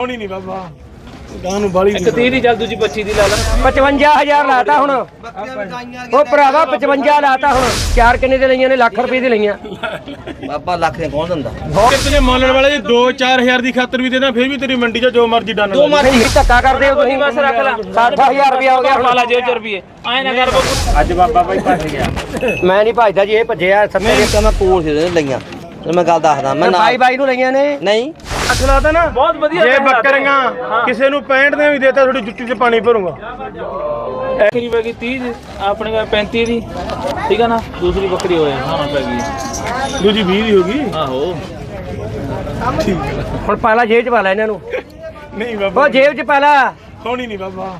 ਹੋਣੀ ਨਹੀਂ ਬਾਬਾ। ਗਾਂ ਨੂੰ ਬਾਲੀ ਇੱਕ 30 ਦੀ ਚੱਲ ਦੂਜੀ 25 ਦੀ ਲਾ ਲਾ। 55000 ਲਾਤਾ ਹੁਣ। ਉਹ ਭਰਾਵਾ 55 ਲਾਤਾ ਹੁਣ। ਚਾਰ ਕਿੰਨੇ ਦੇ ਲਈਆਂ ਨੇ? ਲੱਖ ਰੁਪਏ ਦੀ ਲਈਆਂ। ਬਾਬਾ ਲੱਖ ਦੇ ਕੌਣ ਦਿੰਦਾ? ਕਿਤਨੇ ਮੰਨਣ ਵਾਲੇ ਜੀ 2-4000 ਦੀ ਖਾਤਰ ਵੀ ਦੇਣਾ ਫਿਰ ਵੀ ਤੇਰੀ ਮੰਡੀ 'ਚ ਜੋ ਮਰਜ਼ੀ ਡਨ ਦੋ ਮਾਰੀ ਧੱਕਾ ਕਰਦੇ ਹੋ ਤੁਸੀਂ। ਬਸ ਰੱਖ ਲਾ। 60000 ਰੁਪਏ ਹੋ ਗਿਆ ਪਾ ਲਾ ਹੁਣ ਜੇ 4 ਰੁਪਏ। ਐ ਨਾ ਕਰ ਬੱਬੂ। ਅੱਜ ਬਾਬਾ ਬਾਈ ਫਸ ਗਿਆ। ਮੈਂ ਨਹੀਂ ਭਜਦਾ ਜੀ ਇਹ ਭੱਜਿਆ ਸੱਤੇ ਮੈਂ ਕਿਹਾ ਮੈਂ ਕੋਲ ਸੀ ਉਹਦੇ ਲਈਆਂ। ਤੇ ਮੈਂ ਗੱਲ ਦੱਸਦਾ ਮੈਂ ਬਾਈ ਬਾਈ ਨੂੰ ਲਈਆਂ ਨੇ। ਨਹੀਂ। ਅੱਠ ਲਾਤਾ ਨਾ। ਬਹੁਤ ਵਧੀਆ ਜੇ। ਬੱਕਰੀਆਂ ਕਿਸੇ ਨੂੰ 65 ਦੇ ਵੀ ਦੇਤਾ ਥੋੜੀ ਜੁੱਤੀ 'ਚ ਪਾਣੀ ਭਰੂੰਗਾ। ਬੱਕਰੀ ਪੈ ਗਈ 30 ਦੀ ਆਪਣੇ ਕੋਲ 35 ਦੀ। ਠੀਕ ਆ ਨਾ? ਦੂਸਰੀ ਬੱਕਰੀ ਹੋਏ ਹਾਂ ਪੈ ਗਈ। ਦੂਜੀ 20 ਦੀ ਹੋ ਗਈ? ਆਹੋ। ਹੁਣ ਪਾਲਾ ਜੇਬ ਚ ਪਾ ਲੈ ਇਹਨਾਂ ਨੂੰ। ਨਹੀਂ ਬਾਬਾ। ਉਹ ਜੇਬ ਚ ਪਾ ਲਾ ਹੋਣੀ ਨਹੀਂ ਬਾਬਾ।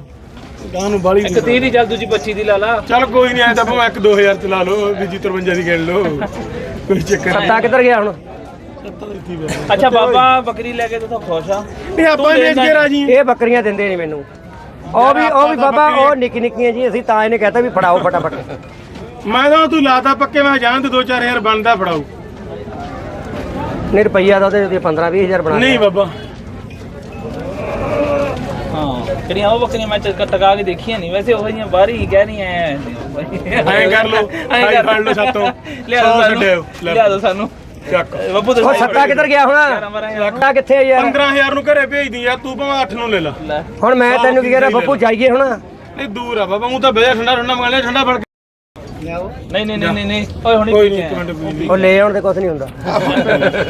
ਗਾਂ ਨੂੰ ਬਾਲੀ ਇੱਕ 30 ਦੀ ਚੱਲ ਦੂਜੀ 25 ਦੀ ਲਾ ਲਾ। ਚੱਲ ਕੋਈ ਨਹੀਂ ਆਇਆ ਤਾਂ ਭਾਵੇਂ 1-2000 ਚ ਲਾ ਲਓ ਦੂਜੀ 53 ਦੀ ਗਿਣ ਲਓ। ਕੋਈ ਚੱਕਰ ਨਹੀਂ। ਸੱਤਾ ਕਿੱਧਰ ਗਿਆ ਹੁਣ? ਅੱਛਾ ਬਾਬਾ ਬੱਕਰੀ ਲੈ ਕੇ ਤੂੰ ਤਾਂ ਖੁਸ਼ ਆ। ਨਹੀਂ ਆਪਾਂ ਵੇਚ ਕੇ ਰਾਜੀ। ਇਹ ਬੱਕਰੀਆਂ ਦਿੰਦੇ ਨਹੀਂ ਮੈਨੂੰ। ਉਹ ਵੀ ਉਹ ਵੀ ਬਾਬਾ ਉਹ ਨਿੱਕੀ ਨਿੱਕੀਆਂ ਜੀ ਅਸੀਂ ਤਾਂ ਇਹਨੇ ਕਹਤਾ ਵੀ ਫੜਾਓ ਫਟਾਫਟ। ਮੈਂ ਤਾਂ ਤੂੰ ਲਾਤਾ ਪੱਕੇ ਮੈਂ ਜਾਣ ਤੇ 2-4000 ਬਣਦਾ ਫੜਾਉ ਨਹੀਂ ਰੁਪਈਆ ਦਾ ਉਹਦੇ 15 20000 ਬਣਾ ਨਹੀਂ ਬਾਬਾ। ਹਾਂ ਕਿਹੜੀਆਂ ਉਹ ਬੱਕਰੀਆਂ ਮੈਂ ਚ- ਟਕਾ ਕੇ ਦੇਖੀਆਂ ਨਹੀਂ ਵੈਸੇ ਉਹ ਜਿਹੀਆਂ ਬਾਹਰ ਹੀ ਕਹਿ ਰਹੀਆਂ ਐ। ਐਂ ਕਰ ਲਓ, ਐਂ ਕਰ ਲਓ ਸਾਤੋਂ। ਲਿਆ ਸੌ ਦੋ ਸਾਨੂੰ। ਛੱਡਿਓ, ਲੈ। ਲਿਆ ਦੋ ਸਾਨੂੰ। ਚੱਕ। ਬੱਬੂ ਤੇ ਉਹ ਸੱਤਾ ਕਿੱਧਰ ਗਿਆ ਹੁਣ? ਸੱਤਾ ਕਿੱਥੇ ਆ ਯਾਰ? 15000 ਨੂੰ ਘਰੇ ਭੇਜਦੀ ਯਾਰ ਤੂੰ ਭਾਵੇਂ 8 ਨੂੰ ਲੈ ਲਾ। ਲੈ। ਹੁਣ ਮੈਂ ਤੈਨੂੰ ਕੀ ਕਹਿ ਰਿਹਾ ਬੱਬੂ ਜਾਈਏ ਹੁਣ। ਨਹੀਂ ਦੂਰ ਆ ਬਾਬਾ ਮੂੰ ਤਾਂ ਬਹਿ ਠੰਡਾ ਠੰਡਾ ਮੰਗਾ ਲਿਆ ਠੰਡਾ ਫੜ ਕੇ। ਨਹੀਂ ਨਹੀਂ ਨਹੀਂ ਨਹੀਂ ਓਏ ਹੁਣੀ ਕੋਈ ਨਹੀਂ ਇੱਕ। ਮਿੰਟ ਕੋਈ ਨਹੀਂ। ਉਹ ਲੈ ਆਉਣ ਤੇ ਕੁਝ ਨਹੀਂ ਹੁੰਦਾ।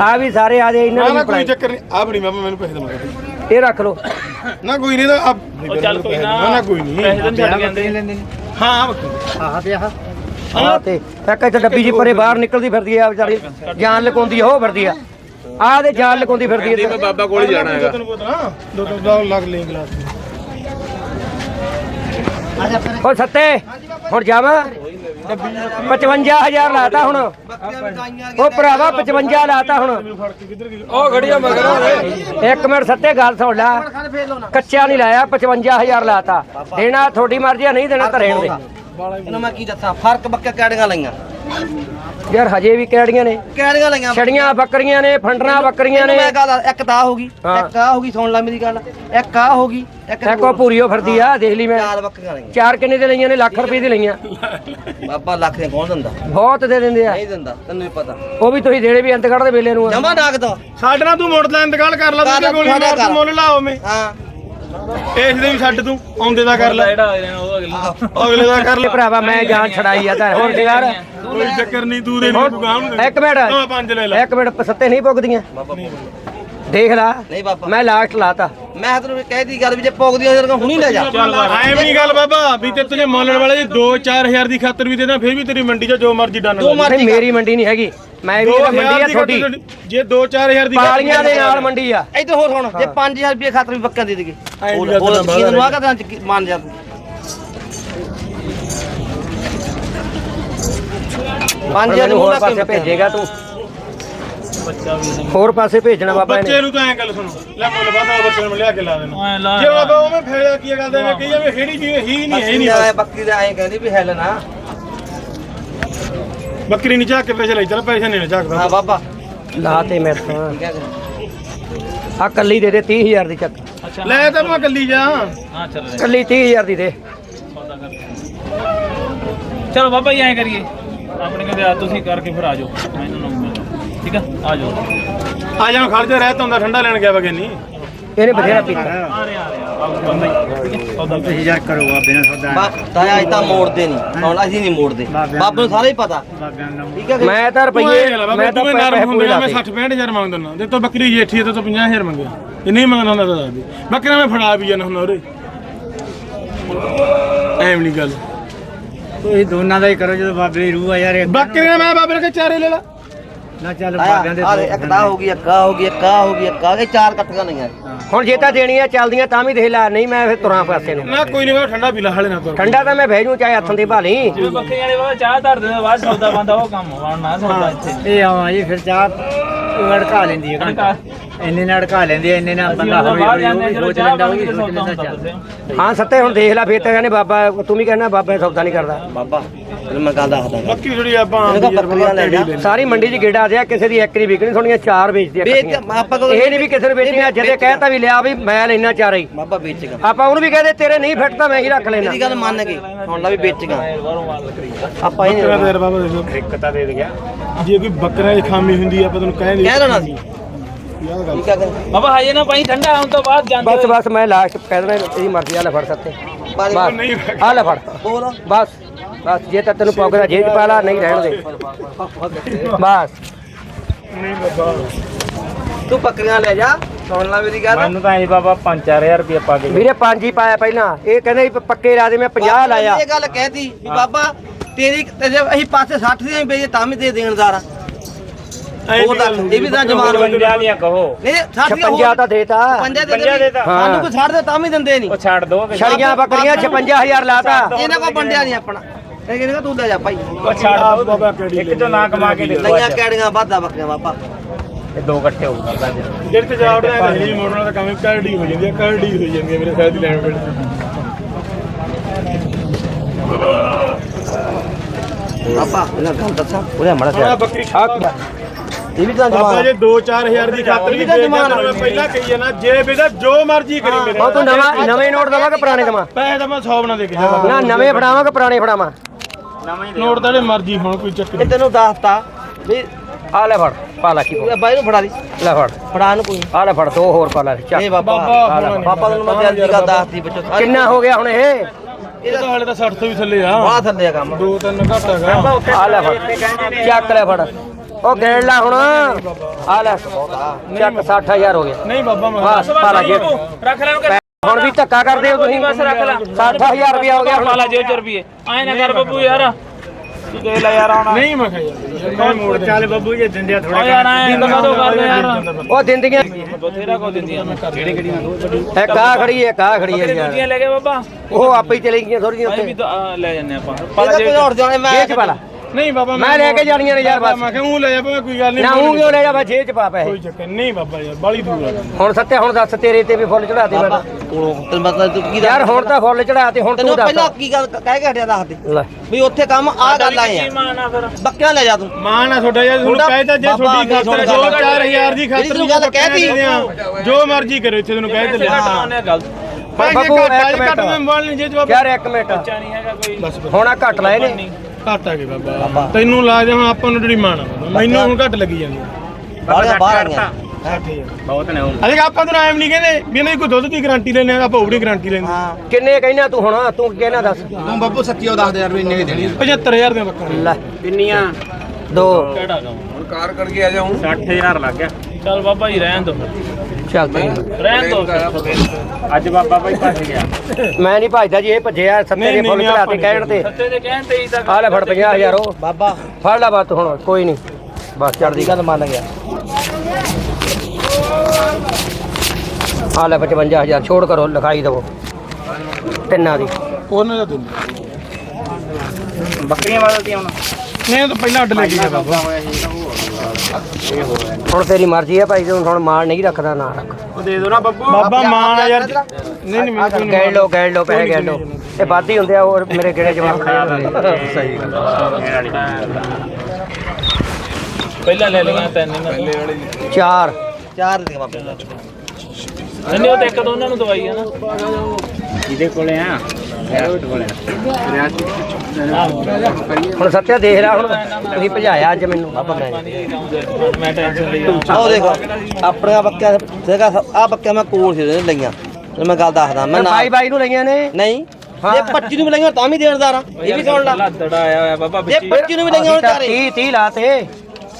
ਆ ਵੀ ਸਾਰੇ ਆ ਦੇ ਇਹਨਾਂ ਨਾ ਨੂੰ ਵੀ ਕੋਈ ਪੜਾਈ ਚੱਕਰ ਨਹੀਂ। ਆ ਬਣੀ ਬਾਬਾ ਮੈਨੂੰ ਪੈਸੇ ਦਵਾ ਇਹ ਰੱਖ ਲਓ। ਨਾ ਕੋਈ ਨਹੀਂ ਤਾਂ ਆ ਚੱਲ ਕੋਈ ਨਾ। ਨਾ ਕੋਈ ਨਹੀਂ। ਪੈਸੇ ਤਾਂ ਛੱਡ ਕੇ ਆਂਦੇ ਹਾਂ ਬੱਕਰੀ। ਆ ਤੇ ਇੱਕ ਇੱਥੇ ਡੱਬੀ ਜੀ ਪਰੇ ਬਾਹਰ ਨਿਕਲਦੀ ਫਿਰਦੀ ਆ ਵਿਚਾਰੀ। ਜਾਨ ਲਕਾਉਂਦੀ ਆ, ਉਹ ਫਿਰਦੀ ਆ। ਆ ਦੇ ਜਾਨ ਲਕਾਉਂਦੀ ਫਿਰਦੀ ਆ ਇੱਧਰ। ਬਾਬਾ ਕੋਲ ਹੀ ਜਾਣਾ ਹੈਗਾ। ਦੋ ਦੋ ਦੋ ਲੱਗ ਲੈ ਗਲਾਸ ਉਹ ਸੱਤੇ ਹੁਣ ਜਾਵਾਂ? 55000 ਲਾਤਾ ਹੁਣ। ਉਹ ਭਰਾਵਾ 55 ਲਾਤਾ ਹੁਣ। ਉਹ ਘੜੀਆਂ ਮਗਰ ਇੱਕ ਮਿੰਟ ਸੱਤੇ ਗੱਲ ਸੁਣ ਲੈ। ਕੱਚਾ ਨਹੀਂ ਲਾਇਆ 55000 ਲਾਤਾ। ਦੇਣਾ ਤੁਹਾਡੀ ਮਰਜ਼ੀ ਆ ਨਹੀਂ ਦੇਣਾ ਤਾਂ ਰਹਿਣ ਦੇ। ਇਹਨੂੰ ਮੈਂ ਕੀ ਦੱਸਾਂ? ਫ਼ਰਕ ਬੱਕੇ ਕਿਹੜੀਆਂ ਲਈਆਂ? ਯਾਰ ਹਜੇ ਵੀ ਕਿਹੜੀਆਂ ਨੇ? ਕਿਹੜੀਆਂ ਲਈਆਂ? ਛੜੀਆਂ ਬੱਕਰੀਆਂ ਨੇ ਫੰਡਣਾ ਬੱਕਰੀਆਂ ਨੇ। ਮੈਂ ਗੱਲ ਇੱਕ ਤਾਂ ਹੋ ਗਈ। ਇੱਕ ਆ ਹੋ ਗਈ ਸੁਣ ਲੈ ਮੇਰੀ ਗੱਲ। ਇੱਕ ਆ ਹੋ ਗਈ ਇੱਕ ਇੱਕ ਉਹ ਪੂਰੀ ਉਹ ਫਿਰਦੀ ਆ ਦੇਖ ਲਈ ਮੈਂ। ਚਾਰ ਬੱਕਰੀਆਂ ਲਈਆਂ। ਚਾਰ ਕਿੰਨੇ ਦੇ ਲਈਆਂ ਨੇ? ਲੱਖ ਰੁਪਏ ਦੀ ਲਈਆਂ। ਬਾਬਾ ਲੱਖ ਦੇ ਕੌਣ ਦਿੰਦਾ? ਬਹੁਤ ਦੇ ਦਿੰਦੇ ਆ। ਨਹੀਂ ਦਿੰਦਾ ਤੈਨੂੰ ਵੀ ਪਤਾ। ਉਹ ਵੀ ਤੁਸੀਂ ਦੇਣੇ ਵੀ ਅੰਤਗੜ ਦੇ ਵੇਲੇ ਨੂੰ ਜਮਾ ਨਾਗਦਾ ਸਾਡੇ ਨਾਲ ਤੂੰ ਮੋੜ ਲੈ ਇੰਤਕਾਲ ਕਰ ਲਾ ਤੂੰ ਗੋਲੀ ਮਾਰ। ਤੂੰ ਮੁੱਲ ਲਾ ਓਵੇਂ ਹਾਂ। ਇਸ ਦੇ ਵੀ ਛੱਡ ਤੂੰ ਆਉਂਦੇ ਦਾ ਕਰ ਲੈ। ਜਿਹੜਾ ਆ ਰਿਹਾ ਉਹ ਅਗਲਾ ਅਗਲੇ ਦਾ ਕਰ ਲੈ। ਭਰਾਵਾ ਮੈਂ ਜਾਨ ਛੜਾਈ ਆ ਤਾਂ ਹੋਰ ਸਿਗਾਰ ਕੋਈ ਚੱਕਰ ਨਹੀਂ ਤੂੰ ਦੇ ਨਹੀਂ ਤੂੰ ਗਾਂ ਨੂੰ ਦੇ ਇੱਕ ਮਿੰਟ। ਹਾਂ, ਪੰਜ ਲੈ ਲੈ। ਇੱਕ ਮਿੰਟ ਸੱਤੇ ਨਹੀਂ ਪੁੱਗਦੀਆਂ ਦੇਖ ਲਾ ਨਹੀਂ ਬਾਬਾ। ਮੈਂ ਲਾਸਟ ਲਾਤਾ। ਮੈਂ ਤੈਨੂੰ ਕਹਿਦੀ ਗੱਲ ਵੀ ਜੇ ਪੋਗਦੀਆਂ ਜਰਗਾ ਹੁਣੀ ਲੈ ਜਾ। ਐਵੇਂ ਨਹੀਂ ਗੱਲ ਬਾਬਾ ਵੀ ਤੇ ਤੁਝੇ ਮੰਨਣ ਵਾਲੇ ਜੀ 2-4000 ਦੀ ਖਾਤਰ ਵੀ ਦੇਣਾ ਫਿਰ ਵੀ ਤੇਰੀ ਮੰਡੀ 'ਚ ਜੋ ਮਰਜ਼ੀ ਡਨ ਦੋ ਮਰ- ਨਹੀਂ ਮੇਰੀ ਮੰਡੀ ਨਹੀਂ ਹੈਗੀ। ਮੈਂ ਵੀ ਇਹਦਾ ਮੰਡੀ ਆ ਤੁਹਾਡੀ। ਜੇ 2-4000 ਦੀ ਪਾਲੀਆਂ ਦੇ ਨਾਲ ਮੰਡੀ ਆ। ਇੱਧਰ ਹੋਰ ਸੁਣ ਜੇ 5000 ਰੁਪਏ ਖਾਤਰ ਵੀ ਬੱਕਾ ਦੇ ਦੇਗੇ। ਤਾਂ ਕੀ ਤੈਨੂੰ ਆ ਕਹਦਾ ਮੰਨ ਜਾ ਤੂੰ। 5000 ਮੈਨੂੰ ਨੂੰ ਹੋਰ ਪਾਸੇ ਭੇਜੇਗਾ ਤੂੰ। ਬੱਚਾ ਵੀ ਨਹੀਂ। ਹੋਰ ਪਾਸੇ ਭੇਜਣਾ ਬਾਬਾ ਬੱਚੇ ਇਹਨੇ। ਨੂੰ ਤਾਂ ਐਂ ਗੱਲ ਸੁਣੋ। ਲੈ ਮੁੱਲ ਬਾਬਾ ਬੱਚੇ ਨੂੰ ਲਿਆ ਕੇ ਲਾ ਦੇਣਾ। ਐ ਲਾ ਜੇ ਬਾਬਾ ਉਵੇਂ ਫੇਰਿਆ ਕੀ ਗੱਲ ਦੇ ਮੈਂ ਕਹੀ ਜਾਵੇ ਹੈੜੀ ਜੀ ਹੀ ਨਹੀਂ ਹੈ ਨਹੀਂ। ਨਹੀਂ ਬੱਕਰੀ ਦਾ ਐਂ ਕਹਿੰਦੀ ਵੀ ਹੈਲ ਨਾ। ਬੱਕਰੀ ਨਹੀਂ ਝਾਕ ਕੇ ਪੈਸੇ ਲੈ ਚਲ ਪੈਸੇ ਨਹੀਂ ਝਾਕਦਾ। ਹਾਂ ਬਾਬਾ। ਲਾ ਤੇ ਮੈਂ ਤਾਂ। ਆ ਕੱਲੀ ਦੇ ਦੇ 30000 ਦੀ ਚੱਕ। ਅੱਛਾ। ਲੈ ਤਾਂ ਮੈਂ ਕੱਲੀ ਜਾ। ਹਾਂ ਚੱਲ ਰਿਹਾ ਕੱਲੀ 30000 ਦੀ ਦੇ। ਸੌਦਾ ਕਰ। ਚਲੋ ਬਾਬਾ ਜੀ ਐਂ ਕਰੀਏ। ਆਪਣੇ ਕਹਿੰਦੇ ਆ ਤੁਸੀਂ ਕਰਕੇ ਫਿਰ ਆ ਜਾਓ। ਠੀਕ ਆ? ਆ ਜਾਓ। ਆ ਜਾ ਖੜ ਜਾ ਰਹਿ ਤਾਂ ਹੁੰਦਾ ਠੰਡਾ ਲੈਣ ਗਿਆ ਵਗੇ ਨਹੀਂ ਇਹਨੇ ਬਥੇਰਾ ਪੀਤਾ। ਆ ਰਿਹਾ ਆ ਰਿਹਾ ਬਾਬੂ ਬੰਦਾ ਹੀ ਠੀਕ ਹੈ। ਸੌਦਾ ਕਰ। ਯਾਰ ਕਰੋ ਬਾਬੇ ਨਾਲ ਸੌਦਾ। ਬਾ ਤਾਇਆ ਅੱਜ ਤਾਂ ਮੋੜਦੇ ਨਹੀਂ। ਹੁਣ ਅਸੀਂ ਨਹੀਂ ਮੋੜਦੇ। ਬਾਬੇ ਨੂੰ ਸਾਰਾ ਹੀ ਪਤਾ। ਬਾਬਿਆਂ ਨੂੰ ਠੀਕ ਹੈ ਕਿ ਮੈਂ ਤਾਂ ਤੂੰ ਰੁਪਈਏ ਮੈਂ ਤਾਂ ਤੂੰ ਪੈਸੇ ਨਰਮ ਪੂਰੇ ਹੁੰਦਾ ਮੈਂ ਲਾਤੇ। 60 65000 ਮੰਗ ਦਿੰਦਾ ਜੇ ਤੂੰ ਬੱਕਰੀ ਜੇਠੀ ਤਾਂ ਤੂੰ 50000 ਮੰਗਿਆ। ਇਹ ਨਹੀਂ ਮੰਗਦਾ ਹੁੰਦਾ ਤਾਂ ਦੱਸ ਦੇ ਬੱਕਰਾ ਮੈਂ ਫੜਾ ਵੀ ਜਾਣਾ ਹੁੰਦਾ ਉਰੇ। ਐਵੇਂ ਨਹੀਂ ਗੱਲ। ਤੁਸੀਂ ਦੋਨਾਂ ਦਾ ਹੀ ਕਰੋ ਜਦੋਂ ਬਾਬੇ ਦੀ ਰੂਹ ਆ ਯਾਰ ਇੱਕ ਬੱਕਰੇ ਨਾਲ ਮੈਂ ਬਾਬੇ ਕੇ ਚਾਰੇ ਲੈ ਲਾ। ਨਾ ਚੱਲ ਬਾਬਿਆਂ ਦੇ ਤਾਇਆ ਆ ਇੱਕ ਤਾਂ ਹੋ ਗਈ ਇੱਕ ਆ ਹੋ ਗਈ ਇੱਕ ਆ ਹੋ ਗਈ ਇੱਕ ਆ ਇਹ ਚਾਰ ਕੱਟੀਆਂ ਨਹੀਂ ਆ ਹੁਣ ਜੇ ਤਾਂ ਦੇਣੀਆਂ ਚੱਲਦੀਆਂ ਤਾਂ ਵੀ ਦੇਖ ਲੈ ਨਹੀਂ ਮੈਂ ਫਿਰ ਤੁਰਾਂ ਪਾਸੇ ਨੂੰ। ਨਾ ਕੋਈ ਨਹੀਂ ਮੈਂ ਠੰਡਾ ਪੀ ਲਾ ਹਲੇ ਨਾ ਤੋ ਠੰਡਾ ਤਾਂ ਮੈਂ ਭੇਜੂ ਚਾਹੇ ਹੱਥਾਂ ਦੀ ਭਾਲੀ। ਜਿਵੇਂ ਬੱਕਰੀ ਵਾਲੇ ਬਾਬਾ ਚਾਹ ਧਰ ਦਿੰਦੇ ਬਾਅਦ ਸੌਦਾ ਬੰਦਾ ਉਹ ਕੰਮ ਹੋਣਾ ਨਾ ਸੌਦਾ ਇੱਥੇ। ਇਹ ਆਵਾਂ ਜੀ ਫਿਰ ਚਾਹ ਅੜਕਾ ਲੈਂਦੀ ਹੈ ਘੰਟਾ। ਇੰਨੇ ਨਾਲ ਅੜਕਾ ਲੈਂਦੀ ਹੈ ਇੰਨੇ ਨਾਲ ਬੰਦਾ ਹੌਲੀ ਹੌਲੀ ਉਹ ਵੀ ਸੋਚ ਲੈਂਦਾ ਉਹ ਵੀ ਸੋਚ ਲੈਂਦਾ ਚੱਲ ਹਾਂ ਸੱਤੇ ਹੁਣ ਦੇਖ ਲੈ ਫੇਰ ਤਾਂ ਕਹਿੰਦੇ ਬਾਬਾ ਤੂੰ ਵੀ ਕਹਿੰਦਾ ਬਾਬਾ ਸੌਦਾ ਨਹੀਂ ਕਰਦਾ। ਬਾਬਾ ਮੈਂ ਗੱਲ ਦੱਸਦਾ ਗਾ। ਬੱਕਰੀ ਜਿਹੜੀ ਆਪਾਂ ਸਾਰੀ ਮੰਡੀ 'ਚ ਗੇੜਾ ਦਿਆ ਕਿਸੇ ਦੀ ਇੱਕ ਨਹੀਂ ਵਿਕਣੀ ਥੋੜੀਆਂ ਚਾਰ ਵੇਚਦੇ ਇਹ ਨਹੀਂ ਵੀ ਕਿਸੇ ਨੂੰ ਵੇਚਣੀਆਂ ਜਦੇ ਕਹਿਤਾ ਵੀ ਲਿਆ ਵੀ ਮੈਂ ਲੈਣਾ ਚਾਰ। ਹੀ ਬਾਬਾ ਵੇਚੇਗਾ ਆਪਾਂ ਉਹਨੂੰ ਵੀ ਕਹਦੇ ਤੇਰੇ ਨਹੀਂ ਫਿੱਟ ਤਾਂ ਮੈਂ ਹੀ ਰੱਖ ਲੈਣਾ ਇਹਦੀ ਗੱਲ ਮੰਨ ਕੇ ਹੁਣ ਲਾ ਵੀ ਵੇਚੇਗਾ ਆਪਾਂ ਨਹੀਂ ਦੇਖੋ। ਇੱਕ ਤਾਂ ਦੇ ਗਿਆ। ਜੇ ਕੋਈ ਬੱਕਰਾ ਦੀ ਖਾਮੀ ਹੁੰਦੀ ਆ ਆਪਾਂ ਤੈਨੂੰ ਕਹਿ ਦੇਣਾ ਸੀ। ਠੀਕ ਆ ਕਰ ਬਾਬਾ ਹਜੇ ਨਾ ਪਾਈ ਠੰਡਾ ਹੁਣ ਤੋਂ ਬਾਅਦ ਜਾਂਦੇ ਬਸ ਬਸ ਮੈਂ ਲਾਸਟ ਕਹਿ ਦੇਣਾ ਇਹਦੀ ਮਰਜ਼ੀ ਆ ਲੈ ਫੜ ਸੱਤੇ। ਬਸ ਨਹੀਂ ਆ ਲੈ ਫੜ। ਬੋਲ। ਬਸ ਬਸ ਜੇ ਤਾਂ ਤੈਨੂੰ ਪੌਗਦਾ ਜੇਬ 'ਚ ਪਾ ਲਾ ਨਹੀਂ ਰਹਿਣ ਦੇ। ਬਸ। ਨਹੀਂ ਬਾਬਾ। ਤੂੰ ਬੱਕਰੀਆਂ ਲੈ ਜਾ ਸੁਣ ਲੈ ਮੇਰੀ ਗੱਲ। ਮੈਨੂੰ ਤਾਂ ਇਹ ਬਾਬਾ 5-4000 ਰੁਪਏ ਪਾ ਕੇ ਵੀਰੇ ਪੰਜ ਹੀ ਪਾਇਆ ਪਹਿਲਾਂ। ਇਹ ਕਹਿੰਦੇ ਪੱਕੇ ਲਾ ਦੇ ਮੈਂ 50 ਲਾਇਆ। ਇਹ ਗੱਲ ਕਹਿਤੀ ਵੀ ਬਾਬਾ ਤੇਰੀ ਤੇਰੇ ਅਸੀਂ ਪਾਸੇ 60 ਦੀਆਂ ਵੇਚੇ ਤਾਂ ਵੀ ਦੇ ਦੇਣਦਾਰ ਆ ਉਹ ਤਾਂ ਇਹ ਵੀ ਤਾਂ ਜਵਾਨ ਹੋ ਪੰਜਾਹ ਦੀਆਂ ਕਹੋ। ਨਹੀਂ 60 ਦੀਆਂ 56 ਤਾਂ ਦੇਤਾ ਪੰਜਾ ਦੇ ਪੰਜਾਂ ਦੇ ਤਾਂ। ਸਾਨੂੰ ਕੋਈ 60 ਦੇ ਤਾਂ ਵੀ ਦਿੰਦੇ ਨਹੀਂ। ਉਹ ਛੱਡ ਦੋ ਛੜੀਆਂ ਬੱਕਰੀਆਂ 56000 ਲਾਤਾ ਇਹਨਾਂ ਕੋ ਵੰਡਿਆ ਨਹੀਂ ਆਪਣਾ। ਇਹ ਕਹਿੰਦਾ ਤੂੰ ਲੈ ਜਾ ਭਾਈ। ਉਹ ਛੱਡ ਦੋ ਬਾਬਾ ਕਿਹੜੀ ਇੱਕ ਤੋਂ ਨਾ ਕਮਾ ਕੇ ਦੇ ਦੋ ਲਈਆਂ ਕੈੜੀਆਂ ਵਾਧਾ ਬੱਕਰੀਆਂ ਬਾਬਾ? ਇਹ ਦੋ ਇਕੱਠੇ ਹੋ ਕਰਦਾ ਜੀ ਜਿਹੜੇ ਤੇ ਜਾਵੜਦਾ ਹੈ ਜੀ ਮੋੜਨ ਦਾ ਕੰਮ ਕਰੜੀ ਹੋ ਜਾਂਦੀ ਹੈ ਕਰੜੀ ਹੋ ਜਾਂਦੀ ਹੈ ਮੇਰੇ ਸਾਹ ਦੀ ਲੈਣ ਵੇਲੇ। ਬਾਬਾ ਇਹਨਾਂ ਗੱਲ ਦੱਸਾਂ? ਉਹਦੇ ਮੜਾ ਆ ਬੱਕਰੀ ਇਹ ਵੀ ਤਾਂ ਬਾਬਾ ਜਵਾਨ ਜੇ 2-4000 ਦੀ ਖਾਤਰ ਵੀ ਵੇਚਦਾ ਤੈਨੂੰ ਮੈਂ ਪਹਿਲਾਂ ਕਹੀ ਜਾਣਾ ਜੇ ਵੇਚਦਾ ਜੋ ਮਰਜ਼ੀ ਕਰੀ ਮੇਰੇ ਉਹ ਤੂੰ ਨਵਾਂ ਨਵੇਂ ਨੋਟ ਦਵਾਂ ਕਿ ਪੁਰਾਣੇ ਦਵਾਂ। ਪੈਸੇ ਤਾਂ ਮੈਂ 100 ਬਣਾ ਦੇ ਕੇ ਜਾਵਾਂ ਨਾ ਨਵੇਂ ਫੜਾਵਾਂ ਕਿ ਪੁਰਾਣੇ ਫੜਾਵਾਂ। ਨੋਟ ਤਾਂ ਜਿਹੜੇ ਮਰਜ਼ੀ ਹੁਣ ਕੋਈ ਚੱਕਰ ਇਹ ਤੈਨੂੰ ਦੱਸਤਾ ਵੀ ਆ ਲੈ ਫੜ ਪਾ ਲਾ ਕੀ ਬਾਈ ਨੂੰ ਫੜਾ ਦੀ। ਲੈ ਫੜ। ਫੜਾ ਨੂੰ ਕੋਈ ਆ ਲੈ ਫੜ ਦੋ ਹੋਰ ਪਾ ਲੈ ਚੱਕ। ਇਹ ਬਾਬਾ ਬਾਬਾ ਹੋਣਾ ਨੀ। ਬਾਬਾ ਨੂੰ ਮੈਂ ਦਿਲ ਦੀ ਗੱਲ ਦੱਸਦੀ ਬੱਚੋ ਕਿੰਨਾ ਹੋ ਗਿਆ ਹੁਣ ਇਹ? ਇਹ ਤਾਂ ਹਾਲੇ ਤਾਂ 60 ਤੋਂ ਵੀ ਥੱਲੇ ਆ। ਬਾਹਰ ਥੱਲੇ ਆ ਕੰਮ। ਦੋ ਤਿੰਨ ਘੱਟ ਹੈਗਾ। ਆ ਲੈ ਫੜ ਚੱਕ ਲੈ ਫੜ। ਉਹ ਗੇੜ ਲੈ ਹੁਣ। ਆ ਲੈ। ਚੱਕ 60000 ਹੋ ਗਿਆ ਨਹੀਂ ਬਾਬਾ ਮੈਂ ਬਸ ਪਾ ਲਾ ਜੇਬ। ਰੱਖ ਲੈ ਉਹਨੂੰ ਹੁਣ ਵੀ ਧੱਕਾ ਕਰਦੇ ਹੋ ਤੁਸੀਂ। ਬਸ ਰੱਖ ਲੈ। 60000 ਰੁਪਇਆ ਹੋ ਗਿਆ ਪਾ ਲਾ ਜੇਬ ਚ ਰੁਪਏ ਐ ਨਾ ਕਰ ਬੱਬੂ ਯਾਰ। ਕੀ ਕਹਿ ਲੈ ਯਾਰ ਆਉਣਾ। ਨਹੀਂ ਮੈਂ ਕਿਹਾ ਯਾਰ ਮੈਂ ਮੋੜ ਦੇ। ਚੱਲ ਬੱਬੂ ਜੇ ਦਿੰਦੇ ਆ ਓ ਥੋੜਾ ਯਾਰ ਐ ਲਗਾ ਦੋ ਕਰ ਦੇ ਯਾਰ? ਉਹ ਦਿੰਦੀਆਂ। ਬਥੇਰਾ ਕੋ ਦਿੰਦੀਆਂ? ਕਿਹੜੀ ਕਿਹੜੀ ਇੱਕ ਆ ਖੜੀ ਹੈ ਇੱਕ ਆ ਖੜੀ ਹੈ ਯਾਰ। ਦੂਜੀਆਂ ਲੈ ਗਏ ਬਾਬਾ। ਉਹ ਆਪੇ ਹੀ ਚਲੇ ਗਈਆਂ ਥੋੜੀਆਂ ਅਸੀਂ ਵੀ ਲੈ ਜੰਨੇ ਆਪਾਂ। ਪਾ ਲਾ ਇਹਦਾ ਜੇਬ ਕੋਈ ਚ। ਹੋਰ ਜਾਣੇ ਮੈਂ ਜੇਬ ਚ ਪਾ ਲਾ। ਨਹੀਂ ਬਾਬਾ ਮੈਂ ਲੈ ਕੇ ਜਾਣੀਆਂ ਨੇ ਯਾਰ ਬਸ। ਮੈਂ ਕਿਹਾ ਉਹ ਲੈ ਜਾ ਭਾਵੇਂ ਕੋਈ ਗੱਲ ਨਹੀਂ ਨਾ ਉਹ ਕਿਉਂ ਲੈ ਜਾ ਬਸ ਜੇਬ ਚ ਪਾ ਪੈਸੇ। ਕੋਈ ਚੱਕਰ ਨਹੀਂ ਬਾਬਾ ਯਾਰ ਬਾਲੀ ਦੂਰ ਆ। ਹੁਣ ਸੱਤੇ ਹੁਣ ਦੱਸ ਤੇਰੇ ਤੇ ਵੀ ਫੁੱਲ ਚੜਾ ਦੇ ਮੈਂ ਕੋਲੋਂ ਮਤਲਬ ਤੂੰ ਕੀ ਯਾਰ ਹੁਣ ਤਾਂ ਫੁੱਲ ਚੜਾ ਤੇ ਹੁਣ ਤੂੰ ਪਹਿਲਾਂ ਦੱਸ ਕੀ ਗੱਲ ਕਹਿ ਕੇ ਹਟਿਆ ਦੱਸ ਦੇ। ਲੈ। ਵੀ ਉੱਥੇ ਕੰਮ ਆ ਗੱਲ ਆਏ ਆ। ਬੱਕਿਆਂ ਲੈ ਜਾ ਤੂੰ। ਮਾਂ ਨਾ ਤੁਹਾਡਾ ਯਾਰ ਤੁਹਾਨੂੰ ਕਹਿ ਤਾ ਜੇ ਤੁਹਾਡੀ ਖਾਤਰ ਜੋ ਸੁਣ 4000 ਦੀ ਖਾਤਰ ਜਿਹੜੀ ਗੱਲ ਕਹਿਤੀ। ਜੋ ਮਰਜ਼ੀ ਕਰੋ ਇੱਥੇ ਤੈਨੂੰ ਕਹਿ ਤੇ ਗਲਤ ਭਾਈ ਬਾਬੂ, ਇੱਕ ਮਿੰਟ। ਮੈਂ ਮੋਬਾਈਲ ਨਹੀਂ ਜੇ ਜਵਾਬ ਯਾਰ ਇੱਕ ਮਿੰਟ। ਬੱਚਾ ਨਹੀਂ ਹੈਗਾ ਕੋਈ। ਬਸ ਬਸ। ਹੁਣ ਆ ਘੱਟ ਲਾਏ ਨੇ। ਘੱਟ ਆ ਗਏ ਬਾਬਾ। ਤੈਨੂੰ ਲਾ ਜਾ ਆਪਾਂ ਨੂੰ ਜਿਹੜੀ ਮਾਣ ਆ ਬਾਬਾ, ਮੈਨੂੰ ਹੁਣ ਘੱਟ ਲੱਗੀ ਜਾਂਦੀ ਬਾਹਰ ਬਾਹਰ ਆ। ਗਿਆ ਬਹੁਤ ਨੇ ਉਹ। ਅਜੇ ਆਪਾਂ ਤੈਨੂੰ ਐਮ ਨਹੀਂ ਕਹਿੰਦੇ ਵੀ ਇਹਨਾਂ ਦੀ ਕੋਈ ਦੁੱਧ ਦੀ ਗਾਰੰਟੀ ਲੈਣੇ ਆ ਆਪਾਂ ਉਹਦੀ ਗਾਰੰਟੀ ਲੈਂਦੇ ਹਾਂ। ਕਿੰਨੇ ਕਹਿਣਾ ਤੂੰ ਹੁਣ? ਤੂੰ ਕਹਿਣਾ ਦੱਸ? ਤੂੰ ਬੱਬੂ ਸੱਚੀ ਉਹ 10000 ਰੁਪਏ ਇੰਨੇ ਹੀ ਦੇਣੀ 75000 ਦੀਆਂ ਬੱਕਰੀਆਂ। ਲੈ ਕਿੰਨੀਆਂ? ਦੋ। ਹੁਣ ਕਾਰ ਕਰਕੇ ਆ ਜਾ ਹੁਣ। 60000 ਲੱਗ ਗਿਆ। ਚੱਲ ਬਾਬਾ ਜੀ ਰਹਿਣ ਦੋ। ਚੱਲ ਤੂੰ। ਰਹਿਣ ਦੋ। ਅੱਜ ਬਾਬਾ ਭਾਈ ਭੱਜ ਗਿਆ। ਮੈਂ ਨਹੀਂ ਭਜਦਾ ਜੀ ਇਹ ਭੱਜਿਆ ਸੱਤੇ ਨਹੀਂ, ਦੇ ਫੁੱਲ ਨਹੀਂ, ਚੜਾ ਆਪਾਂ ਤੇ ਕਹਿਣ ਤੇ। ਸੱਤੇ ਦੇ ਕਹਿਣ ਤੇ ਹੀ ਤਾਂ ਆ ਲੈ ਫੜ 50000 ਉਹ। ਬਾਬਾ। ਫੜ ਲੈ ਬਸ ਹੁਣ ਕੋਈ ਨਹੀਂ। ਬਸ ਚੜਦੀ ਗੱਲ ਮੰਨ ਗਿਆ। ਆ ਲੈ 55000 ਛੋੜ ਕਰੋ ਲਿਖਾਈ ਦਵੋ। ਤਿੰਨਾਂ ਦੀ। ਉਹਨਾਂ ਦਾ ਦਿੰਦੇ। ਬੱਕਰੀਆਂ ਬਦਲਦੀਆਂ ਹੁਣ ਨਹੀਂ ਉਹ ਤਾਂ ਪਹਿਲਾਂ ਅੱਡ ਲੈ ਕੇ ਗਿਆ ਬਾਬਾ। ਹੁਣ ਤੇਰੀ ਮਰਜ਼ੀ ਹੈ ਭਾਈ ਤੂੰ ਹੁਣ ਮਾਲ ਨਹੀਂ ਰੱਖਦਾ ਨਾ ਰੱਖ। ਉਹ ਦੇ ਦੋ ਨਾ ਬੱਬੂ। ਬਾਬਾ ਮਾਣ ਆ ਯਾਰ। ਨਹੀਂ ਨਹੀਂ ਮੈਂ ਕੋਈ ਨਹੀਂ। ਗੈਲ ਲੋ ਗੈਲ ਲੋ ਪੈਸੇ ਗੈਲ ਲੋ ਇਹ ਵਾਧੀ ਹੁੰਦੇ ਆ ਹੋਰ ਮੇਰੇ ਕਿਹੜੇ ਜਵਾਬ ਸਹੀ ਗੱਲ ਪਹਿਲਾਂ ਲੈ ਲਈਆਂ ਤਿੰਨ ਇਹਨਾਂ ਚਾਰ। ਚਾਰ ਦੇ ਬਾਬੇ। ਨਹੀਂ ਉਹ ਤੇ ਇੱਕ ਦੋ ਉਹਨਾਂ ਨੂੰ ਦਵਾਈ ਹੈ ਨਾ। ਇਹਦੇ ਕੋਲੇ ਆ। ਹੁਣ ਸੱਤਿਆ ਦੇਖ ਰਿਹਾ ਹੁਣ ਤੁਸੀਂ ਭਜਾਇਆ ਅੱਜ ਮੈਨੂੰ। ਬਾਬਾ ਮੈਂ ਮੈਂ ਟੈਨਸ਼ਨ ਲਈ ਆਹ ਦੇਖੋ ਆਪਣੀਆਂ ਬੱਕਿਆਂ ਦੇਖਾ ਆ ਬੱਕਿਆਂ ਮੈਂ ਕੋਲ ਸੀ ਉਹਨੇ ਲਈਆਂ। ਤੇ ਮੈਂ ਗੱਲ ਦੱਸਦਾ ਮੈਂ ਨਾ ਬਾਈ ਬਾਈ ਨੂੰ ਲਈਆਂ ਨੇ। ਨਹੀਂ ਜੇ 25 ਨੂੰ ਵੀ ਲਈਆਂ ਤਾਂ ਵੀ ਦੇਣਦਾਰ ਆ ਇਹ ਵੀ ਸੁਣ ਲਾ। ਲੱਦੜਾ ਆਇਆ ਹੋਇਆ ਬਾਬਾ ਜੇ 25 ਨੂੰ ਵੀ ਲਈਆਂ ਹੁਣ ਚਾਰੇ। 30 30 ਲਾਤੇ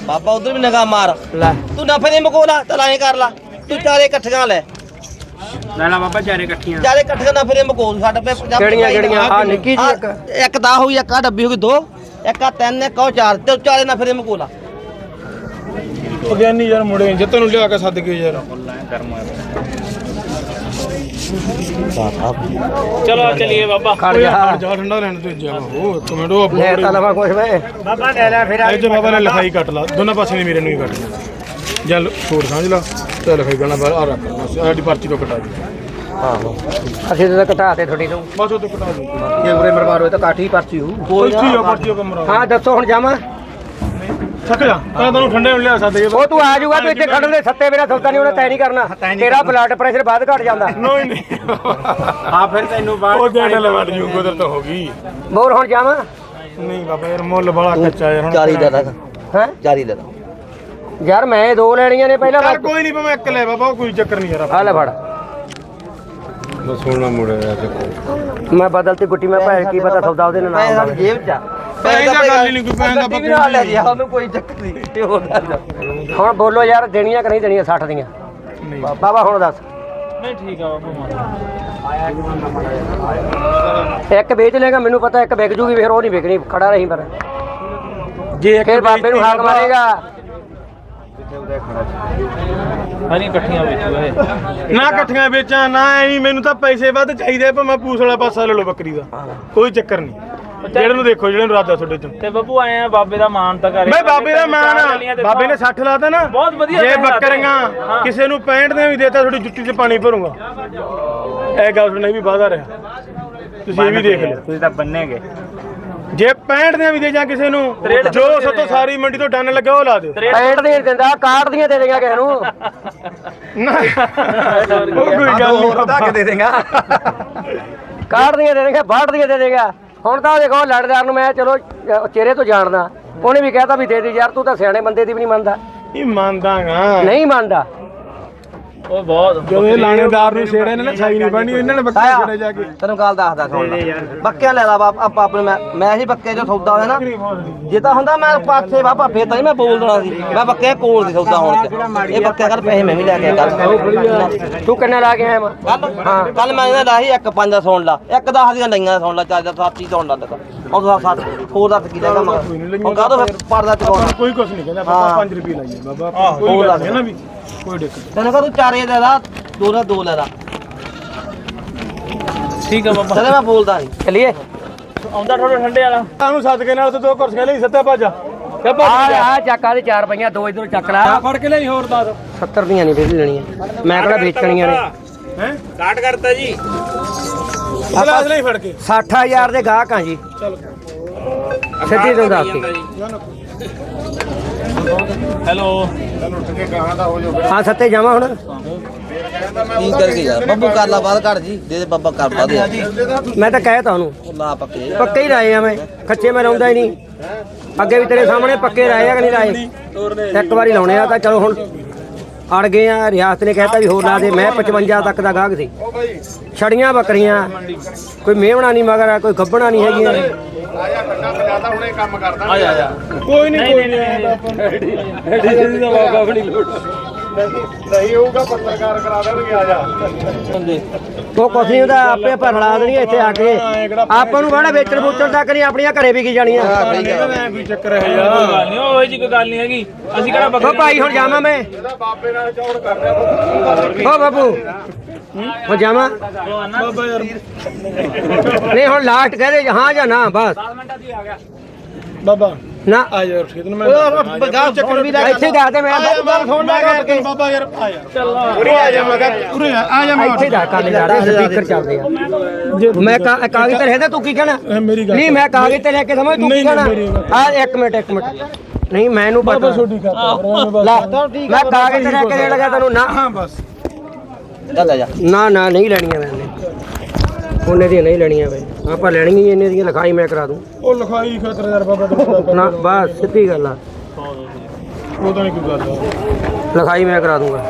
ਬਾਬਾ ਉਧਰ ਵੀ ਨਿਗਾਹ ਮਾਰ। ਲੈ। ਤੂੰ ਨਫੇ ਦੇ ਮਕੋਲਾ ਐਂ ਕਰ ਲਾ। ਤੂੰ ਚਾਰੇ ਇਕੱਠੀਆਂ ਲੈ। ਲੈ ਲਾ ਬਾਬਾ ਚਾਰੇ ਇਕੱਠੀਆਂ। ਚਾਰੇ ਇਕੱਠੀਆਂ ਨਫੇ ਦੇ ਮਕੋਲ ਸਾਡੇ ਪੇ ਪੰਜਾਹ ਕਿਹੜੀਆਂ ਕਿਹੜੀਆਂ? ਆ ਨਿੱਕੀ ਜੀ ਇੱਕ। ਆਹ ਇੱਕ ਦਾ ਹੋਈ ਇੱਕ ਆ ਡੱਬੀ ਹੋ ਗਈ ਦੋ। ਇੱਕ ਆ ਤਿੰਨ ਇੱਕ ਆ ਚਾਰ ਤੇ ਚਾਰੇ ਨਫੇ ਦੇ ਮਕੋਲਾ ਉਹ ਗਿਆਨੀ ਯਾਰ ਮੁੜੇ ਜੇ ਤੈਨੂੰ ਲਿਆ ਕੇ ਸੱਦ ਕੇ ਯਾਰ। ਚਲੋ ਆ ਚਲੀਏ ਬਾਬਾ। ਖੜ ਓਏ ਜਾ ਹਟ ਜਾ ਠੰਡਾ ਲੈਣ ਤੇ ਜਾ। ਉਹ ਇੱਕ ਮਿੰਟ ਉਹ ਲੈ ਤਾਂ ਲਵਾ ਕੁਛ ਵੇ। ਬਾਬਾ ਲੈ ਲੈ ਫਿਰ ਇਹ ਜੇ ਬਾਬਾ ਨੇ ਲਿਖਾਈ ਕੱਟ ਲਾ। ਦੋਨਾਂ ਪਾਸੇ ਨੇ ਮੇਰੇ ਨੂੰ ਹੀ ਕੱਟ ਲਾ। ਜਾਂ ਛੋੜ ਸਮਝ ਲਾ ਤੇ ਲਿਖਾਈ ਗਾਣਾ ਬਾਹਰ ਆ ਰੱਖ ਬਸ ਸਾਡੀ ਪਰਚੀ ਤੋਂ ਕਟਾ ਦੇ ਆਹੋ। ਅਸੀਂ ਤਾਂ ਘਟਾ ਤੇ ਥੋੜੀ ਤੋਂ ਬਸ ਉਹ ਤੋਂ ਕਟਾ ਦੇ ਉਰੇ ਮਰਵਾਰ ਤਾਂ ਕਾਠੀ ਪਰਚੀ ਹੋਊ। ਕੋਈ ਆ ਪਰਚੀ ਉਹ ਕਮਰਾ ਹਾਂ ਦੱਸੋ ਹੁਣ ਜਾਵਾਂ। ਥੱਕ ਜਾ। ਤਾਂ ਤੈਨੂੰ ਠੰਡੇ ਨੂੰ ਲਿਆ ਸਕਦੇ ਉਹ ਤੂੰ ਆ ਜਾਊਗਾ ਤੂੰ ਇੱਥੇ ਖੜਨ ਦੇ ਸੱਤੇ ਬਿਨਾ ਸੌਦਾ ਨਹੀਂ ਉਹਨੇ ਤੈਅ ਨਹੀਂ ਕਰਨਾ। ਤੇਰਾ ਬਲੱਡ ਪ੍ਰੈਸ਼ਰ ਵੱਧ ਘਟ ਜਾਂਦਾ। ਨਹੀਂ ਨਹੀਂ। ਹਾਂ ਫਿਰ ਤੈਨੂੰ ਬਾਅਦ ਉਹ ਦੇਣ ਲਵੜ ਜੂ ਕੁਦਰਤ ਹੋ ਗਈ। ਬੋਰ ਹੁਣ ਜਾਵਾਂ? ਨਹੀਂ ਬਾਬਾ ਯਾਰ ਮੁੱਲ ਬੜਾ ਕੱਚਾ ਯਾਰ ਹੁਣ 40 ਦੇ ਦਾਂ ਹੈ। 40 ਦੇ ਦਾਂ ਯਾਰ ਮੈਂ ਦੋ ਲੈਣੀਆਂ ਨੇ ਪਹਿਲਾਂ ਕੋਈ ਨਹੀਂ ਮੈਂ ਇੱਕ ਲੈ ਬਾਬਾ ਉਹ ਕੋਈ ਚੱਕਰ ਨਹੀਂ ਯਾਰ ਆ ਲੈ ਫੜ। ਬਸ ਹੁਣ ਨਾ ਮੁੜਿਆ ਚੱਕੋ ਮੈਂ ਬਦਲਤੀ ਗੁੱਟੀ ਮੈਂ ਭਾਵੇਂ ਕੀ ਪਤਾ ਸੌਦਾ ਉਹਦੇ ਨਾਲ ਨਾ ਪੈਸੇ ਜੇਬ 'ਚ ਆ। ਪੈਸੇ ਦਾ ਗੱਲ ਹੀ ਨਹੀਂ ਕੋਈ ਪੈਸੇ ਦਾ ਗੱਡੀ ਵੀ ਨਾਲ ਲੈ ਜਾ ਉਹਨੂੰ ਕੋਈ ਚੱਕਰ ਨਹੀਂ। ਇਹ ਹੋਰ ਗੱਲ ਆ। ਹੁਣ ਬੋਲੋ ਯਾਰ ਦੇਣੀਆਂ ਕਿ ਨਹੀਂ ਦੇਣੀਆਂ? 60 ਦੀਆਂ। ਬਾਬਾ ਹੁਣ ਦੱਸ। ਨਹੀਂ ਠੀਕ ਆ ਮਾਰ ਇੱਕ ਵੇਚ ਲੇਗਾ ਮੈਨੂੰ ਪਤਾ ਇੱਕ ਵਿਕ ਜੂਗੀ ਫਿਰ ਉਹ ਨਹੀਂ ਵਿਕਣੀ ਖੜਾ ਰਹੀ ਪਰ ਜੇ ਇੱਕ ਫਿਰ ਬਾਬੇ ਨੂੰ ਹਾਕ ਮਾਰੇਗਾ। ਹਣੀ ਇਕੱਠੀਆਂ ਵੇਚੂਗਾ ਇਹ। ਨਾ ਇਕੱਠੀਆਂ ਵੇਚਾਂ ਨਾ ਐ ਮੈਨੂੰ ਤਾਂ ਪੈਸੇ ਵੱਧ ਚਾਹੀਦੇ ਪਰ ਮੈਂ ਪੂਸ ਵਾਲਾ ਪਾਸਾ ਲੈ ਲਓ ਬੱਕਰੀ ਦਾ। ਕੋਈ ਚੱਕਰ ਨਹੀਂ। ਜਿਹੜੇ ਨੂੰ ਦੇਖੋ ਜਿਹੜੇ ਨੂੰ ਰਾਦਾ ਤੁਹਾਡੇ ਚੋਂ। ਤੇ ਬੱਬੂ ਆਏ ਆ ਬਾਬੇ ਦਾ ਮਾਨ ਤਾਂ ਕਰੇ। ਮੈਂ ਬਾਬੇ ਦਾ ਮਾਨ ਆ। ਬਾਬੇ ਨੇ 60 ਲਾਤਾ ਨਾ। ਬਹੁਤ ਵਧੀਆ ਜੇ। ਬੱਕਰੀਆਂ। ਕਿਸੇ ਨੂੰ 65 ਦੇ ਵੀ ਦੇਤਾ ਤੁਹਾਡੀ ਜੁੱਤੀ 'ਚ ਪਾਣੀ ਭਰੂੰਗਾ। ਇਹ ਗੱਲ ਸੁਣਨੇ ਵੀ ਵਾਦਾ ਰਿਹਾ। ਤੁਸੀਂ ਇਹ ਵੀ ਦੇਖ ਲਿਓ। ਤੁਸੀਂ ਤਾਂ ਬੰਨੇਗੇ ਜੇ 65 ਦੀਆਂ ਵੀ ਦੇ ਜਾਂ ਕਿਸੇ ਨੂੰ ਜੋ ਸਤੋਂ ਸਾਰੀ ਮੰਡੀ ਤੋਂ ਡੰਨ ਲੱਗਾ ਉਹ ਲਾ ਦਿਓ। ਪੈਂਟ ਦੀਆਂ ਨੀ ਦਿੰਦਾ ਕਾਰਡ ਦੀਆਂ ਦੇ ਦੇਗਾ ਕਿਸੇ ਨੂੰ। ਨਾ। ਉਹ ਕੋਈ ਗੱਲ ਨਹੀਂ। ਧੱਕ ਦੇ ਦੇਗਾ। ਕਾਰਡ ਦੀਆਂ ਦੇ ਦੇਗਾ ਬਾਹਟ ਦੀਆਂ ਦੇ ਦੇਗਾ। ਹੁਣ ਤਾਂ ਦੇਖੋ ਲੜਦਾਰ ਨੂੰ ਮੈਂ ਚਲੋ ਚਿਹਰੇ ਤੋਂ ਜਾਣਦਾ। ਉਹਨੇ ਵੀ ਕਹਿਤਾ ਵੀ ਦੇ ਦੇ ਯਾਰ ਤੂੰ ਤਾਂ ਸਿਆਣੇ ਬੰਦੇ ਦੀ ਵੀ ਨਹੀਂ ਮੰਨਦਾ। ਇਹ ਮੰਨਦਾਗਾ ਨਹੀਂ ਮੰਨਦਾ। ਉਹ ਬਹੁਤ ਜਦੋਂ ਇਹ ਲਾਣੇਦਾਰ ਨੂੰ ਛੇੜੇ ਨੇ ਨਾ ਛਾਈ ਨਹੀਂ ਬਣੀ ਇਹਨਾਂ ਨੇ ਬੱਕਰੀ ਛੇੜੇ ਜਾ ਕੇ। ਤੈਨੂੰ ਗੱਲ ਦੱਸਦਾ ਸੁਣ ਲੈ ਬੱਕਿਆ ਲੈ ਲਾ ਬਾਪ ਆਪਾਂ ਆਪਣੇ ਮੈਂ ਮੈਂ ਹੀ ਬੱਕੇ ਜੋ ਸੌਦਾ ਹੋਇਆ ਨਾ। ਜੇ ਤਾਂ ਹੁੰਦਾ ਮੈਂ ਪਾਸੇ ਬਾਬਾ ਫੇਰ ਤਾਂ ਨੀ ਮੈਂ ਬੋਲ ਦੇਣਾ ਸੀ। ਮੈਂ ਬੱਕੇ ਕੋਲ ਦੀ ਸੌਦਾ ਹੋਣ ਚ। ਇਹ ਬੱਕਿਆ ਕਰ ਪੈਸੇ ਮੈਂ ਵੀ ਲੈ ਕੇ ਕੱਲ ਤੂੰ ਕਿੰਨਾ ਲਾ ਕੇ ਆਇਆ ਮੈਂ ਹਾਂ। ਕੱਲ ਮੈਂ ਇਹਨਾਂ ਲਾਹੀ ਇੱਕ ਪੰਜ ਦਾ ਸੁਣ ਲਾ। ਇੱਕ 10 ਦੀਆਂ ਲਈਆਂ ਸੁਣ ਲਾ ਚਾਰ ਦਾ ਸਾਥੀ ਸੁਣ ਲਾ ਤੱਕ। ਉਹ ਦਾ ਸੱਤ ਹੋਰ ਦਾ ਕੀ ਲੈਗਾ ਮਗਰ ਉਹ ਕਾਹਦੋਂ ਫਿਰ ਪਰਦਾ ਚਕਾਉਣਾ? ਕੋਈ ਕੁਛ ਨਹੀਂ ਕਹਿੰਦਾ ਬਾਬਾ 5 ਰੁਪਏ ਲਾਈਏ ਬਾਬਾ। ਕੋਈ ਗੱਲ ਨਾ ਵੀ। ਕੋਈ ਦਿੱਕਤ ਤੈਨੂੰ ਕਹ ਤੂੰ ਚਾਰੇ ਦੇ ਦਾ ਦੋ ਦਾ ਦੋ ਲੈ ਲਾ ਠੀਕ ਆ ਬਾਬਾ। ਤੇਰੇ ਮੈਂ ਬੋਲਦਾ ਨਹੀਂ। ਚਲਿਏ। ਆਉਂਦਾ ਥੋੜਾ ਠੰਡੇ ਵਾਲਾ। ਤੁਹਾਨੂੰ ਸਦਕੇ ਨਾਲ ਤੇ ਦੋ ਕੁਰਸੀਆਂ ਲਈ ਸੱਤਾ ਭਾਜਾ। ਆ ਆ ਚੱਕ ਆ ਦੇ ਚਾਰ ਪਈਆਂ ਦੋ ਇਧਰੋਂ ਚੱਕ ਲੈ। ਫੜ ਕੇ ਲਈ ਹੋਰ ਦੱਸ। 70 ਦੀਆਂ ਨਹੀਂ ਫਿਰ ਲੈਣੀਆਂ। ਮੈਂ ਕਿਹੜਾ ਵੇਚਣੀਆਂ ਨੇ। ਹੈ? ਸਟਾਰਟ ਕਰਤਾ ਜੀ। ਗਲਾਸ ਲਈ ਫੜ ਕੇ। 60000 ਦੇ ਗਾਹਕ ਆ ਜੀ। ਚਲ। ਸਿੱਧੀ ਤੋਂ ਦੱਸਤੀ ਹੈਲੋ। ਹਾਂ ਸੱਤੇ ਜਾਵਾਂ ਹੁਣ। ਕੀ ਕਰਕੇ ਯਾਰ? ਬੱਬੂ ਕਰ ਲਾ ਬਾਅਦ ਘੜ ਜੀ। ਦੇ ਦੇ ਬੱਬਾ ਕਰ ਪਾ ਦੇ ਮੈਂ ਤਾਂ ਕਹਿ ਤਾ ਉਹਨੂੰ। ਉਹ ਲਾ ਪੱਕੇ। ਪੱਕੇ ਹੀ ਲਾਏ ਆ ਮੈਂ। ਕੱਚੇ ਮੈਂ ਲਾਉਂਦਾ ਹੀ ਨਹੀਂ। ਅੱਗੇ ਵੀ ਤੇਰੇ ਸਾਹਮਣੇ ਪੱਕੇ ਲਾਏ ਆ ਕਿ ਨਹੀਂ ਲਾਏ? ਇੱਕ ਵਾਰੀ ਲਾਉਣੇ ਆ ਤਾਂ ਚਲੋ ਹੁਣ ਅੜ ਗਏ ਆ ਰਿਆਸਤ ਨੇ ਕਹਿਤਾ ਵੀ ਹੋਰ ਲਾ ਦੇ ਮੈਂ 55 ਤੱਕ ਦਾ ਗਾਹਕ ਸੀ। ਛੜੀਆਂ ਬੱਕਰੀਆਂ ਕੋਈ ਮੇਵਣਾ ਨਹੀਂ ਮਗਰ ਕੋਈ ਗੱਬਣਾ ਨਹੀਂ ਹੈਗੀਆਂ। ਆ ਜਾ ਕੋਈ ਨਹੀਂ ਕੋਈ ਨਹੀਂ, ਨਹੀਂ ਦਾ ਬਾਬਾ ਬਣੀ ਲੋੜ। ਨਹੀਂ ਹੋਊਗਾ ਪੱਤਰਕਾਰ ਕਰਾ ਦੇਣਗੇ ਆ ਜਾ। ਉਹ ਕੁਛ ਨਹੀਂ ਹੁੰਦਾ ਆਪੇ ਆਪਾਂ ਰਲਾ ਦੇਣੀ ਇੱਥੇ ਆ ਕੇ। ਆਪਾਂ ਨੂੰ ਬੜਾ ਵੇਚਣ ਬੂਚਣ ਤੱਕ ਨਹੀਂ ਆਪਣੀਆਂ ਘਰੇ ਵੀ ਕੀ ਜਾਣੀਆਂ ਨਹੀਂ ਕੋਈ ਚੱਕਰ ਹੈ ਕੋਈ ਯਾਰ ਗੱਲ ਨਹੀਂ ਉਹ ਜੀ ਕੋਈ ਗੱਲ ਨਹੀਂ ਹੈਗੀ। ਅਸੀਂ ਕਿਹੜਾ ਉਹ ਬੱਕਰੀ ਭਾਈ ਹੁਣ ਜਾਵਾਂ ਮੈਂ। ਬਾਬੇ ਨਾਲ ਚੌੜ ਕਰ ਰਿਹਾ ਓ ਬਾਬੂ। ਹੋ ਜਾਵਾਂ। ਬਾਬਾ ਯਾਰ। ਨਹੀਂ ਹੁਣ ਲਾਸਟ ਕਹਦੇ ਹਾਂ ਜਾਂ ਨਾ ਬਸ। ਬਾਬਾ ਆ ਕੇ ਤੈਨੂੰ ਮੈਂ ਗੱਲ ਸੁਣ ਵੀ ਲੈ ਇੱਥੇ ਦੱਸ ਦੇ ਮੈਂ। ਗੱਲ ਸੁਣ ਮੈਂ ਕਿਹਾ ਬਾਬਾ ਯਾਰ ਆ ਜਾ। ਚੱਲ ਉਰੇ ਆ ਜਾ ਮੈਂ ਕਿਹਾ ਉਰੇ ਆ ਆ ਜਾ ਮੈਂ ਇੱਥੇ ਦੱਸ ਕਰ ਯਾਰ ਸਪੀਕਰ ਚੱਲਦੇ ਆ। ਮੈਂ ਕਾ- ਕਾਗਜ਼ ਤੇ ਰਹਿਦਾ ਤੂੰ ਕੀ ਕਹਿਣਾ? ਨਹੀਂ ਮੈਂ ਕਾਗਜ਼ ਤੇ ਲੈ ਕੇ ਸਮਝ ਤੂੰ ਕੀ ਕਹਿਣਾ। ਆ ਇੱਕ ਮਿੰਟ ਇੱਕ ਮਿੰਟ। ਨਹੀਂ ਮੈਨੂੰ ਪਤਾ। ਬਾਬਾ ਛੋਟੀ ਲੈ। ਮੈਂ ਕਾਗਜ਼ ਤੇ ਲੈ ਕੇ ਦੇਣ ਲੱਗਾ ਤੈਨੂੰ ਨਾ। ਹਾਂ ਬਸ। ਚੱਲ ਆ ਜਾ। ਨਾ ਨਾ ਨਹੀਂ ਲੈਣੀਆਂ ਮੈਂ। ਉਹਨੇ ਦੀਆਂ ਨਹੀਂ ਲੈਣੀਆਂ ਵੇ। ਆਪਾਂ ਲੈਣੀਆਂ ਹੀ ਇੰਨੇ ਦੀਆਂ ਲਿਖਾਈ ਮੈਂ ਕਰਾ ਦੂੰ। ਉਹ ਲਿਖਾਈ ਖਾਤਰ ਯਾਰ ਬਾਬਾ ਤੈਨੂੰ ਨਾ ਬਸ ਸਿੱਧੀ ਗੱਲ ਆ। ਉਹ ਤਾਂ ਨਹੀਂ ਕੋਈ ਗੱਲ ਆ। ਲਿਖਾਈ ਮੈਂ ਕਰਾ ਦੂੰਗਾ।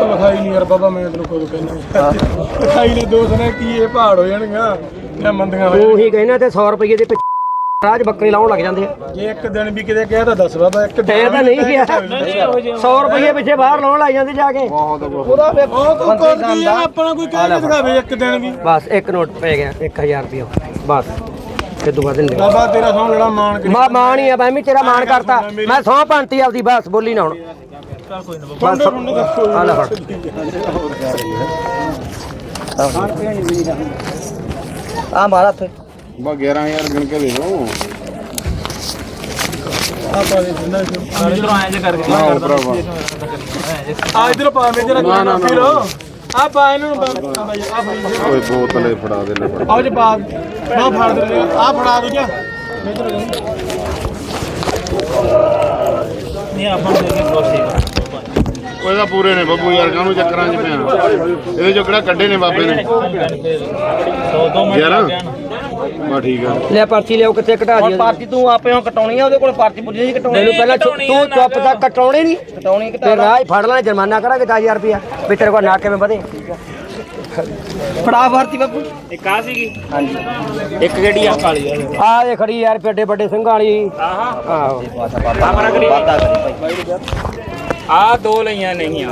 ਉਹ ਲਿਖਾਈ ਨਹੀਂ ਯਾਰ ਬਾਬਾ ਮੈਂ ਤੈਨੂੰ ਕਦੋਂ ਕਹਿੰਦਾ। ਲਿਖਾਈ ਨੇ ਦੋ ਸਨੇ ਕੀ ਇਹ ਪਹਾੜ ਹੋ ਜਾਣਗਾ ਜਾਂ ਮੰਦੀਆਂ ਹੋ ਤੂੰ ਹੀ ਕਹਿਣਾ ਤੇ 100 ਰੁਪਏ ਦੇ ਰਾਜ ਬੱਕਰੀ ਲਾਉਣ ਲੱਗ ਜਾਂਦੇ ਆ। ਜੇ ਇੱਕ ਦਿਨ ਵੀ ਕਿਤੇ ਕਿਹਾ ਤਾਂ ਦੱਸ ਬਾਬਾ ਇੱਕ ਤੇ ਤਾਂ ਨਹੀਂ ਗਿਆ 100 ਰੁਪਏ ਪਿੱਛੇ ਬਾਹਰ ਲਾਉਣ ਲੱਗ ਜਾਂਦੇ ਜਾ ਕੇ। ਉਹਦਾ ਵੇ ਉਹ ਤੂੰ ਕੋਲ ਕੀ ਆ ਆਪਣਾ ਕੋਈ ਕਹਿ ਨਹੀਂ ਦਿਖਾਵੇ ਇੱਕ ਦਿਨ ਵੀ। ਬਸ ਇੱਕ ਨੋਟ ਪੈ ਗਿਆ 1000 ਰੁਪਏ ਬਸ ਤੇ ਦੁਆ ਦਿਨ ਦੇ। ਬਾਬਾ ਤੇਰਾ ਸੌਂ ਲੜਾ ਮਾਨ ਕਰੀ। ਮਾ ਮਾਣ ਹੀ ਆ ਮੈਂ ਵੀ ਤੇਰਾ ਮਾਣ ਕਰਤਾ। ਮੈਂ ਸੌ ਪੰਤੀ ਆਪਦੀ ਬਸ ਬੋਲੀ ਨਾ ਹੁਣ। ਬਸ ਆ ਲੈ ਫੜ। ਆ। ਮਾਰਾ ਇੱਥੇ ਬਾ 11000 ਗਿਣ ਕੇ ਦੇ ਦੋ। ਆਪਾਂ ਦੇ ਦਿੰਦਾ ਇਧਰੋਂ ਆਏ ਜੇ ਕਰਕੇ ਭਰਾਵਾ। ਆ ਇਧਰ ਪਾ ਮੇਜਰ ਨਾ ਨਾ ਫਿਰ। ਆ ਪਾ ਇਹਨਾਂ ਨੂੰ ਪਾ- ਆ ਬਾਈ ਆ ਓਏ ਬੋਤਲੇ ਫੜਾ ਦੇ ਲੈ ਫੜਾ। ਆਓ ਜੇ ਪਾ। ਨਾ ਫੜ ਦੇ ਆ ਫੜਾ ਦੂਜਾ ਮੇਜਰ ਨਹੀਂ ਆਪਾਂ ਨੂੰ ਦੇ ਕੇ ਬਸ ਓਏ ਤਾਂ ਪੂਰੇ ਨੇ ਬੱਬੂ ਯਾਰ ਕਾਹਨੂੰ ਚੱਕਰਾਂ 'ਚ ਪਿਆ? ਇਹਦੇ ਚੋਂ ਕਿਹੜਾ ਕੱਢੇ ਨੇ ਬਾਬੇ ਨੇ? ਸੌ ਦੋ ਮਿੰਟ ਯਾਰ। ਲੱਗ ਜਾਣ। ਬਾ ਠੀਕ ਆ। ਲੈ ਪਰਚੀ ਲਿਆਓ ਕਿੱਥੇ ਕਢਾ ਹੁਣ ਦੀ ਪਾਰਟੀ ਤੂੰ ਆਪੇ ਹੁਣ ਕਟਾਉਣੀ ਆ ਉਹਦੇ ਕੋਲ ਪਾਰਟੀ ਪੁੱਜੀ ਨਹੀਂ ਕਟਾਉਣੀ। ਮੈਨੂੰ ਪਹਿਲਾਂ ਤੂੰ ਚੁੱਪ ਤਾਂ ਕਟਾਉਣੇ ਨਹੀਂ। ਕਟਾਉਣੀ ਤੇ ਕਟਾ ਫੜ ਲੈਣਾ ਜੁਰਮਾਨਾ ਕਰਾਂਗੇ 10000 ਰੁਪਇਆ? ਵੀ ਤੇਰੇ ਕੋਲ ਨਾ ਕਿਵੇਂ ਵਧੇ? ਫੜਾ ਭਾਰਤੀ ਬਾਪੂ। ਇੱਕ ਆ ਸੀਗੀ? ਹਾਂਜੀ। ਇੱਕ ਕਿਹੜੀ ਆ? ਕਾਲੀ ਆ। ਆ ਇਹ ਖੜੀ ਯਾਰ ਪੇਡੇ ਵੱਡੇ ਸਿੰਘਾਂ ਵਾਲੀ। ਆਹਾ। ਆਹੋ। ਕਰੀ। ਵਾਦਾ ਕਰੀ ਭਾਈ। ਆ ਦੋ ਲਈਆਂ ਨਹੀਂ ਆ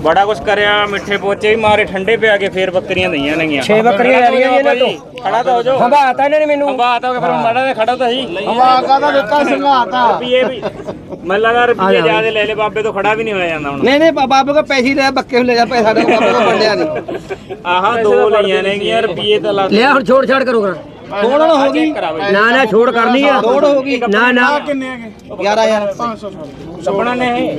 ਬੜਾ ਕੁਛ ਕਰਿਆ ਮਿੱਠੇ ਪੋਚੇ ਵੀ ਮਾਰੇ ਠੰਡੇ ਪਿਆ ਕੇ ਫੇਰ ਬੱਕਰੀਆਂ ਦਈਆਂ ਨੇਗੀਆਂ। ਛੇ ਬੱਕਰੀਆਂ ਲੈ ਲਈਆਂ ਜੀ ਇਹਨਾਂ ਤੋਂ। ਖੜਾ ਤਾਂ ਹੋ ਜਾਓ। ਹੰਬਾਤਾ ਇਹਨਾਂ ਨੇ ਮੈਨੂੰ। ਬਾਤ ਹੋ ਗਿਆ ਫਿਰ ਮਾੜਾ ਤੇ ਖੜਾ ਤਾਂ ਸੀ। ਹਵਾ ਕਾਦਾ ਦਿੱਤਾ ਸੰਘਾਤਾ ਰੁਪਏ ਵੀ ਮੈਨੂੰ ਲੱਗਾ ਰੁਪਏ ਜਿਆਦੇ ਲੈ ਲੈ ਬਾਬੇ ਤੋਂ ਖੜਾ ਵੀ ਨਹੀਂ ਹੋਇਆ ਜਾਂਦਾ ਹੁਣ। ਨਹੀਂ ਨਹੀਂ ਬਾਬੇ ਕੋ ਪੈਸੇ ਲੈ ਬੱਕੇ ਲੈ ਜਾ ਪੈਸਾ ਦੇ ਬਾਬੇ ਕੋ ਵੰਡਿਆ ਨਹੀਂ। ਆਹਾ ਦੋ ਲਈਆਂ ਨੇਗੀਆਂ ਰੁਪਏ ਤਾਂ ਲੱਗ ਲਿਆ ਹੁਣ ਛੋੜ ਛਾੜ ਕਰੋ ਕਰਾਂ ਥੋੜਾ ਨਾ ਹੋ ਗਈ। ਨਾ ਨਾ ਛੋੜ ਕਰਨੀ ਆ। ਛੋੜ ਹੋ ਗਈ। ਨਾ ਨਾ। ਕਿੰਨੇ ਹੈਗੇ? 11000 ਸਪਣਾ ਨੇ ਇਹ?